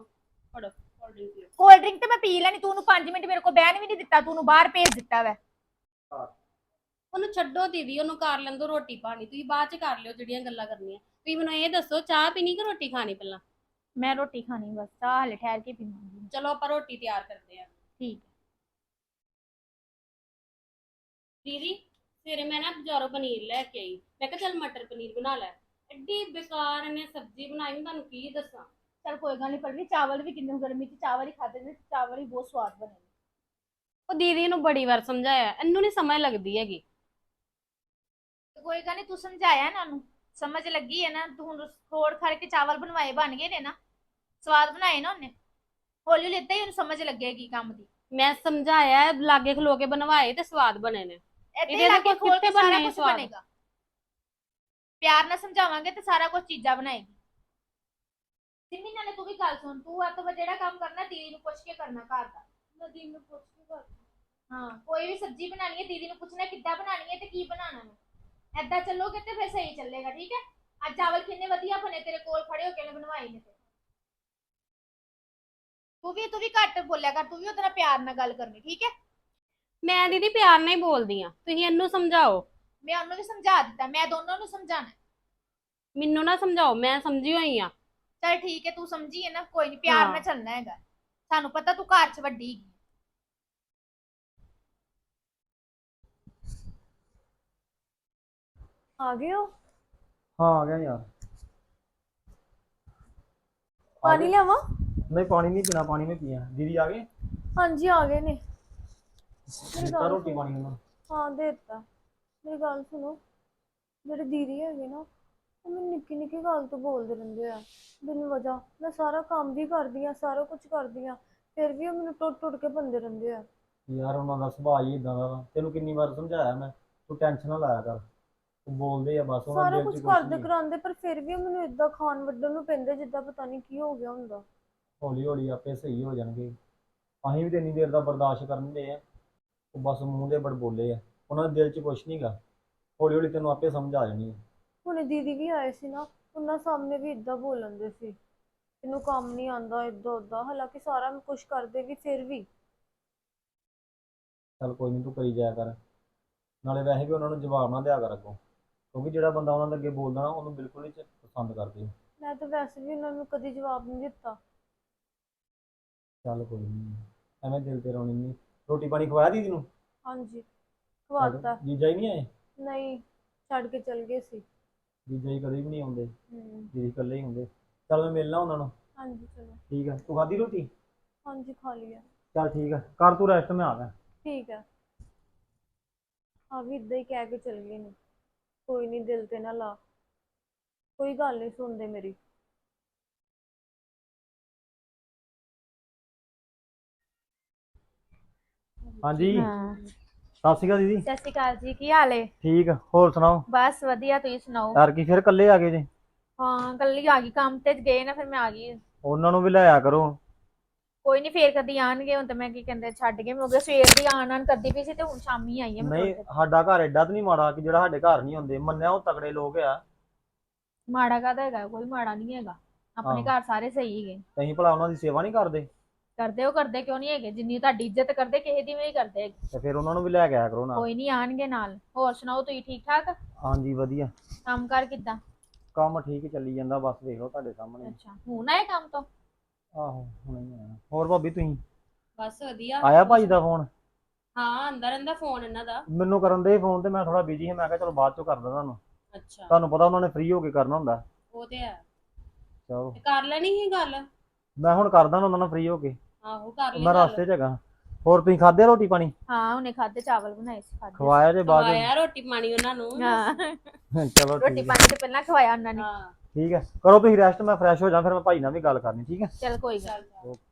ਫੜੋ ਕੋਲਡ ਡਰਿੰਕ ਪੀਓ। ਕੋਲਡ ਡਰਿੰਕ ਤੇ ਮੈਂ ਪੀ ਲੈਣੀ ਤੂੰ ਉਹਨੂੰ 5 ਮਿੰਟ ਮੇਰੇ ਕੋਲ ਬਹਿਣ ਵੀ ਨਹੀਂ ਦਿੱਤਾ ਤੂੰ ਉਹਨੂੰ ਬਾਹਰ ਭੇਜ ਦਿੱਤਾ ਵੈ। ਉਹਨੂੰ ਛੱਡੋ ਦੀਦੀ ਉਹਨੂੰ ਕਰ ਲੈਂਦੋ ਰੋਟੀ ਪਾਣੀ ਤੁਸੀਂ ਬਾਅਦ ਚ ਕਰ ਲਿਓ ਜਿਹੜੀਆਂ ਗੱਲਾਂ ਕਰਨੀਆਂ। ਤੁਸੀਂ ਮੈਨੂੰ ਇਹ ਦੱਸੋ ਚਾਹ ਪੀਣੀ ਕਿ ਰੋਟੀ ਖਾਣੀ ਪਹਿਲਾਂ? ਮੈਂ ਰੋਟੀ ਖਾਣੀ ਬਸ ਚਾਹ ਹਲੇ ਠਹਿਰ ਕੇ ਪੀਵਾਂਗੀ। ਚਲੋ ਆਪਾਂ ਰੋਟੀ ਤਿਆਰ ਕਰਦੇ ਆਂ ਠੀਕ ਦੀਦੀ ਸਵੇਰੇ ਮੈਂ ਨਾ ਬਾਜ਼ਾਰੋਂ ਪਨੀਰ ਲੈ ਕੇ ਆਈ। ਮੈਂ ਕਿਹਾ ਚੱਲ ਮਟਰ ਪਨੀਰ ਬਣਾ ਲੈ। ਐਡੀ ਬੇਕਾਰ ਇਹਨੇ ਸਬਜ਼ੀ ਬਣਾਈ ਮੈਂ ਤੁਹਾਨੂੰ ਕੀ ਦੱਸਾਂ? ਚਲ ਕੋਈ ਗੱਲ ਨਹੀਂ ਪੜਵੀ ਚਾਵਲ ਵੀ ਕਿੰਨੇ ਗਰਮੀ ਚ? ਚਾਵਲ ਹੀ ਖਾਦੇ ਨੇ ਚਾਵਲ ਹੀ ਬਹੁਤ ਸਵਾਦ ਬਣੇ ਨੇ। ਉਹ ਦੀਦੀ ਨੂੰ ਬੜੀ ਵਾਰ ਸਮਝਾਇਆ ਇਹਨੂੰ ਨਹੀਂ ਸਮਝ ਲੱਗਦੀ ਹੈਗੀ। ਕੋਈ ਗੱਲ ਨਹੀਂ ਤੂੰ ਸਮਝਾਇਆ ਨਾ। ਉਹਨੂੰ ਸਮਝ ਲੱਗੀ ਹੈ ਨਾ ਤੂੰ ਹੁਣ ਖੋੜ ਖੜ ਕੇ ਚਾਵਲ ਬਣਵਾਏ ਬਣ ਗਏ ਨੇ ਨਾ। ਸਵਾਦ ਬਣਾਏ ਨਾ ਉਹਨੇ। ਹੌਲੀ ਹੌਲੀ ਏਦਾਂ ਹੀ ਉਹਨੂੰ ਸਮਝ ਲੱਗੇਗੀ ਕੰਮ ਦੀ। ਮੈਂ ਸਮਝਾਇਆ ਲਾਗੇ ਖਲੋ ਕੇ ਬਣਵਾਏ ਤੇ ਸਵਾਦ ਬਣੇ ਨੇ। ਇਹਦੇ ਲਾਗੇ ਨਾਲ ਖੋਲ ਕੇ ਕਿੱਥੇ ਸਾਰਾ ਬਣਨੇ ਕੁਝ ਸਵਾਦ? ਬਣੇਗਾ। ਪਿਆਰ ਨਾਲ ਸਮਝਾਵਾਂਗੇ ਤੇ ਸਾਰਾ ਕੁਝ ਚੀਜ਼ਾਂ ਬਣਾਏਗੀ। ਸਿੰਮੀ ਨਾਲੇ ਤੂੰ ਵੀ ਗੱਲ ਸੁਣ ਤੂੰ ਆ ਤੋਂ ਜਿਹੜਾ ਕੰਮ ਕਰਨਾ ਦੀਦੀ ਨੂੰ ਪੁੱਛ ਕੇ ਕਰਨਾ ਘਰ ਦਾ। ਨਦੀਮ ਨੂੰ ਪੁੱਛ ਕੇ ਕਰ ਹਾਂ ਕੋਈ ਵੀ ਸਬਜ਼ੀ ਬਣਾਣੀ ਹੈ ਦੀਦੀ ਨੂੰ ਪੁੱਛਣਾ ਕਿੱਦਾਂ ਬਣਾਣੀ ਹੈ ਤੇ ਕੀ ਬਣਾਉਣਾ ਹੈ। ਐਦਾਂ ਚੱਲੋਗੇ ਤੇ ਫਿਰ ਸਹੀ ਚੱਲੇਗਾ ਠੀਕ ਹੈ? ਅੱਜ ਚਾਵਲ ਕਿੰਨੇ ਵਧੀਆ ਬਣੇ ਤੇਰੇ ਕੋਲ ਖੜੇ ਹੋ ਕੇ ਨੇ ਬਣਵਾਏ ਨੇ ਤੇ। ਤੂੰ ਵੀ ਤੂੰ ਵੀ ਘੱਟ ਬੋਲਿਆ ਕਰ ਤੂੰ ਵੀ ਉਹਦੇ ਨਾਲ ਪਿਆਰ ਨਾਲ ਗੱਲ ਕਰਨੀ ਠੀਕ ਹੈ? ਮੈਂ ਦੀਦੀ ਪਿਆਰ ਨਾਲ ਹੀ ਬੋਲਦੀ ਆ ਤੁਸੀਂ ਇਹਨੂੰ ਸਮਝਾਓ। ਮੈਂ ਉਹਨੂੰ ਵੀ ਸਮਝਾ ਦਿੱਤਾ ਮੈਂ ਦੋਨੋਂ ਨੂੰ ਸਮਝਾਣਾ ਮੈਨੂੰ ਨਾ ਸਮਝਾਓ ਮੈਂ ਸਮਝੀ ਹੋਈ ਆ ਚਲ ਠੀਕ ਹੈ ਤੂੰ ਸਮਝੀ ਹੈ ਨਾ ਕੋਈ ਨਹੀਂ ਪਿਆਰ ਹਾਂ। ਨਾਲ ਚੱਲਣਾ ਹੈਗਾ। ਸਾਨੂੰ ਪਤਾ ਤੂੰ ਘਰ 'ਚ ਵੱਡੀ ਹੈਗੀ। ਆ ਗਏ ਹੋ? ਹਾਂ ਆ ਗਿਆ ਯਾਰ। ਪਾਣੀ ਲਿਆਵਾਂ? ਨਹੀਂ ਪਾਣੀ ਨਹੀਂ ਪੀਣਾ ਪਾਣੀ ਮੈਂ ਪੀਆ ਦੀਦੀ ਆ ਗਏ? ਹਾਂਜੀ ਆ ਗਏ ਨੇ। ਦਿੱਤਾ ਰੋਟੀ ਪਾਣੀ ਉਹਨਾਂ ਹਾਂ ਦੇ ਦਿੱਤਾ। ਮੇਰੀ ਗੱਲ ਸੁਣੋ। ਜਿਹੜੇ ਦੀਦੀ ਹੈਗੇ ਨਾ ਉਹ ਮੈਨੂੰ ਨਿੱਕੀ ਨਿੱਕੀ ਗੱਲ ਤੋਂ ਬੋਲਦੇ ਰਹਿੰਦੇ ਆ। ਬਿਨ ਵਜ੍ਹਾ ਮੈਂ ਸਾਰਾ ਕੰਮ ਵੀ ਕਰਦੀ ਆ ਸਾਰਾ ਕੁਝ ਕਰਦੀ ਆ ਫਿਰ ਵੀ ਉਹ ਮੈਨੂੰ ਟੁੱਟ ਟੁੱਟ ਕੇ ਬੰਦੇ ਰਹਿੰਦੇ ਆ। ਯਾਰ ਉਹਨਾਂ ਦਾ ਸੁਭਾਅ ਹੀ ਇਦਾਂ ਦਾ ਵਾ। ਤੈਨੂੰ ਕਿੰਨੀ ਵਾਰ ਸਮਝਾਇਆ ਮੈਂ? ਤੂੰ ਟੈਨਸ਼ਨ ਨਾ ਲਾਇਆ ਕਰ। ਉਹ ਬੋਲਦੇ ਆ ਬਸ ਉਹਨਾਂ ਸਾਰਾ ਦੇ ਕੁਝ ਕਰਦੇ ਨਹੀਂ। ਕਰਾਉਂਦੇ ਪਰ ਫਿਰ ਵੀ ਉਹ ਮੈਨੂੰ ਇਦਾਂ ਖਾਣ ਵੱਢਣ ਨੂੰ ਪੈਂਦੇ ਜਿੱਦਾਂ ਪਤਾ ਨਹੀਂ ਕੀ ਹੋ ਗਿਆ ਹੁੰਦਾ। ਹੌਲੀ ਹੌਲੀ ਆਪੇ ਸਹੀ ਹੋ ਜਾਣਗੇ। ਅਸੀਂ ਵੀ ਤੇ ਇੰਨੀ ਦੇਰ ਦਾ ਬਰਦਾਸ਼ਤ ਕਰਨ ਦੇ ਆ। ਉਹ ਬਸ ਮੂੰਹ ਦੇ ਬੜ ਬੋਲੇ ਆ। ਉਹਨਾਂ ਦੇ ਦਿਲ 'ਚ ਕੁਛ ਨਹੀਂਗਾ ਹੌਲੀ ਹੌਲੀ ਤੈਨੂੰ ਆਪੇ ਸਮਝ ਆ ਜਾਣੀ ਹੈ ਹੁਣੇ ਦੀਦੀ ਵੀ ਆਏ ਸੀ ਨਾ ਉਹਨਾਂ ਸਾਹਮਣੇ ਵੀ ਇਦਾਂ ਬੋਲਣਦੇ ਸੀ। ਇਹਨੂੰ ਕੰਮ ਨਹੀਂ ਆਉਂਦਾ ਇਦਾਂ ਉਦਾਂ ਹਾਲਾਂਕਿ ਸਾਰਾ ਕੁਝ ਕਰਦੇ ਵੀ ਫਿਰ ਵੀ। ਚੱਲ ਕੋਈ ਨਹੀਂ ਤੂੰ ਕਰੀ ਜਾਇਆ ਕਰ। ਨਾਲੇ ਵੈਸੇ ਵੀ ਉਹਨਾਂ ਨੂੰ ਜਵਾਬ ਨਾ ਦਿਆ ਕਰ ਅੱਗੋਂ। ਕਿਉਂਕਿ ਜਿਹੜਾ ਬੰਦਾ ਉਹਨਾਂ ਦੇ ਅੱਗੇ ਬੋਲਦਾ ਨਾ ਉਹਨੂੰ ਬਿਲਕੁਲ ਨਹੀਂ ਪਸੰਦ ਕਰਦੇ ਮੈਂ ਤਾਂ ਵੈਸੇ ਵੀ ਉਹਨਾਂ ਨੂੰ ਕਦੀ ਜਵਾਬ ਨਹੀਂ ਦਿੱਤਾ। ਚੱਲ ਕੋਈ ਨਹੀਂ ਐਵੇਂ ਦਿਲ ਤੇ ਰੋਣੀ ਨਹੀਂ ਰੋਟੀ ਪਾਣੀ ਖਵਾਇਆ ਦੀਦੀ ਨੂੰ? ਹਾਂਜੀ। ਖਵਾਤਾ ਜੀਜਾ ਹੀ ਨਹੀਂ ਆਏ? ਨਹੀਂ ਛੱਡ ਕੇ ਚਲ ਗਏ ਸੀ। ਜੀਜਾ ਹੀ ਕਦੇ ਵੀ ਨਹੀਂ ਆਉਂਦੇ। ਹਮ, ਦੀਦੀ ਇਕੱਲੇ ਹੀ ਹੁੰਦੇ। ਚੱਲ ਮੈਂ ਮਿਲਣਾ ਉਹਨਾਂ ਨੂੰ। ਹਾਂਜੀ ਚਲੋ। ਠੀਕ ਆ। ਤੂੰ ਖਾਧੀ ਰੋਟੀ? ਹਾਂਜੀ ਖਾ ਲਿਆ ਚੱਲ ਠੀਕ ਆ। ਕਰ ਤੂੰ ਰੈਸਟ ਮੈਂ ਆ ਗਿਆ। ਠੀਕ ਹੈ ਆ ਵੀ ਇਦਾਂ ਹੀ ਕਹਿ ਕੇ ਚਲ ਗਏ ਨੇ। ਕੋਈ ਨਹੀਂ ਦਿਲ ਤੇ ਨਾ ਲਾ। ਕੋਈ ਗੱਲ ਨਹੀਂ ਸੁਣਦੇ ਮੇਰੀ। ਹਾਂਜੀ। ਹਾਂ। ਸਤਿ ਸ਼੍ਰੀ ਅਕਾਲ ਦੀਦੀ। ਸਤਿ ਸ਼੍ਰੀ ਅਕਾਲ ਜੀ ਕੀ ਹਾਲ ਏ? ਠੀਕ ਹੋਰ ਸੁਣਾਓ? ਬਸ ਵਧੀਆ ਤੁਸੀਂ ਸੁਣਾਓ? ਯਾਰ ਕੀ ਫਿਰ ਇਕੱਲੇ ਆ ਗਏ ਜੇ? ਹਾਂ ਕੱਲੀ ਆ ਗਈ ਕੰਮ ਤੇ ਗਏ ਨਾ ਫਿਰ ਮੈਂ ਆ ਗਈ ਉਹਨਾਂ ਨੂੰ ਵੀ ਲਿਆਇਆ ਕਰੋ। ਕੋਈ ਨਹੀਂ ਫੇਰ ਕਦੀ ਆਣਗੇ ਹੁਣ ਤਾਂ ਮੈਂ ਕੀ ਕਹਿੰਦੇ ਛੱਡ ਕੇ ਮੈਂ ਉਹ ਸਵੇਰ ਦੀ ਆਣ ਆਣ ਕਰਦੀ ਪਈ ਸੀ ਤੇ ਹੁਣ ਸ਼ਾਮੀ ਆਈ ਆ ਮੈਂ ਨਹੀਂ। ਸਾਡਾ ਘਰ ਐਡਾ ਤਾਂ ਨਹੀਂ ਮਾੜਾ ਕਿ ਜਿਹੜਾ ਸਾਡੇ ਘਰ ਨਹੀਂ ਹੁੰਦੇ ਮੰਨਿਆ ਉਹ ਤਗੜੇ ਲੋਕ ਆ। ਮਾੜਾ ਕਾਹਦਾ ਹੈਗਾ ਕੋਈ ਮਾੜਾ ਨਹੀਂ ਹੈਗਾ। ਆਪਣੇ। ਘਰ ਸਾਰੇ ਸਹੀ ਹੈਗੇ। ਤੇ ਅਸੀਂ ਭਲਾ ਉਹਨਾਂ ਦੀ ਸੇਵਾ ਨਹੀਂ ਕਰਦੇ? ਕਰਦੇ ਉਹ ਕਰਦੇ ਕਿਉਂ ਨਹੀਂ ਹੈਗੇ? ਜਿੰਨੀ ਤੁਹਾਡੀ ਇੱਜ਼ਤ ਕਰਦੇ ਕਿਸੇ ਦੀ ਵੀ ਨਹੀਂ ਕਰਦੇ ਹੈਗੇ। ਤੇ ਫਿਰ ਉਹਨਾਂ ਨੂੰ ਵੀ ਲੈ ਕੇ ਆਇਆ ਕਰੋ ਨਾਲ। ਕੋਈ ਨਹੀਂ ਆਣਗੇ ਨਾਲ। ਹੋਰ ਸੁਣਾਓ ਤੁਸੀਂ ਠੀਕ ਠਾਕ? ਹਾਂਜੀ ਵਧੀਆ। ਕੰਮ ਕਰ ਕਿੱਦਾਂ? ਕੰਮ ਠੀਕ ਚੱਲੀ ਜਾਂਦਾ ਬਸ ਦੇਖ ਲਓ ਤੁਹਾਡੇ ਸਾਹਮਣੇ। ਅੱਛਾ ਹੁਣ ਆਏ ਕੰਮ ਤੋਂ? ਆਹੋ ਹੁਣੇ ਹੀ ਆਇਆ। ਹੋਰ ਭਾਬੀ ਤੁਸੀਂ? ਬਸ ਵਧੀਆ। ਆਇਆ ਭਾਈ ਦਾ ਫੋਨ? ਹਾਂ ਅੰਦਰ ਅੰਦਰ ਫੋਨ ਇਹਨਾਂ ਦਾ। ਮੈਨੂੰ ਕਰਨ ਦੇ ਫੋਨ ਤੇ ਮੈਂ ਥੋੜਾ ਬਿਜ਼ੀ ਸੀ ਮੈਂ ਕਿਹਾ ਚਲੋ ਬਾਅਦ ਚੋਂ ਕਰਦਾ ਤੁਹਾਨੂੰ। ਅੱਛਾ। ਤੁਹਾਨੂੰ ਪਤਾ ਉਹਨਾਂ ਨੇ ਫ੍ਰੀ ਹੋ ਕੇ ਕਰਨਾ ਹੁੰਦਾ। ਉਹ ਤੇ ਹੈ। ਚਲੋ। ਤੇ ਕਰ ਲੈਣੀ ਸੀ ਗੱਲ? ਮੈਂ ਹੁਣ ਕਰਦਾ ਉਹਨਾਂ ਨਾਲ ਫ੍ਰੀ ਹੋ ਕੇ। ਆਹੋ ਕਰ ਲਈ ਮੈਂ ਗੱਲ। ਰਸਤੇ 'ਚ ਹੈਗਾ। ਹੋਰ ਤੁਸੀਂ ਖਾਧੇ ਰੋਟੀ ਪਾਣੀ? ਹਾਂ ਉਹਨੇ ਖਾਦੇ ਚਾਵਲ ਬਣਾਏ ਸੀ ਖਾਦੇ ਖਵਾਇਆ ਜੇ ਬਾਅਦ ਖਵਾਇਆ ਰੋਟੀ ਪਾਣੀ ਉਹਨਾਂ ਨੂੰ। ਹਾਂ। ਵਿੱਚ? [LAUGHS] ਚਲੋ ਰੋਟੀ ਠੀਕ ਹੈ। ਪਾਣੀ ਤੇ ਪਹਿਲਾਂ ਖਵਾਇਆ ਉਹਨਾਂ ਨੇ। ਹਾਂ। ਠੀਕ ਹੈ। ਕਰੋ ਤੁਸੀਂ ਰੈਸਟ ਮੈਂ ਫਰੈਸ਼ ਹੋ ਜਾ ਫਿਰ ਮੈਂ ਭਾਈ ਨਾਲ ਵੀ ਗੱਲ ਕਰਨੀ ਠੀਕ ਹੈ? ਚਲ ਕੋਈ ਗੱਲ ਜਾ। ਓਕੇ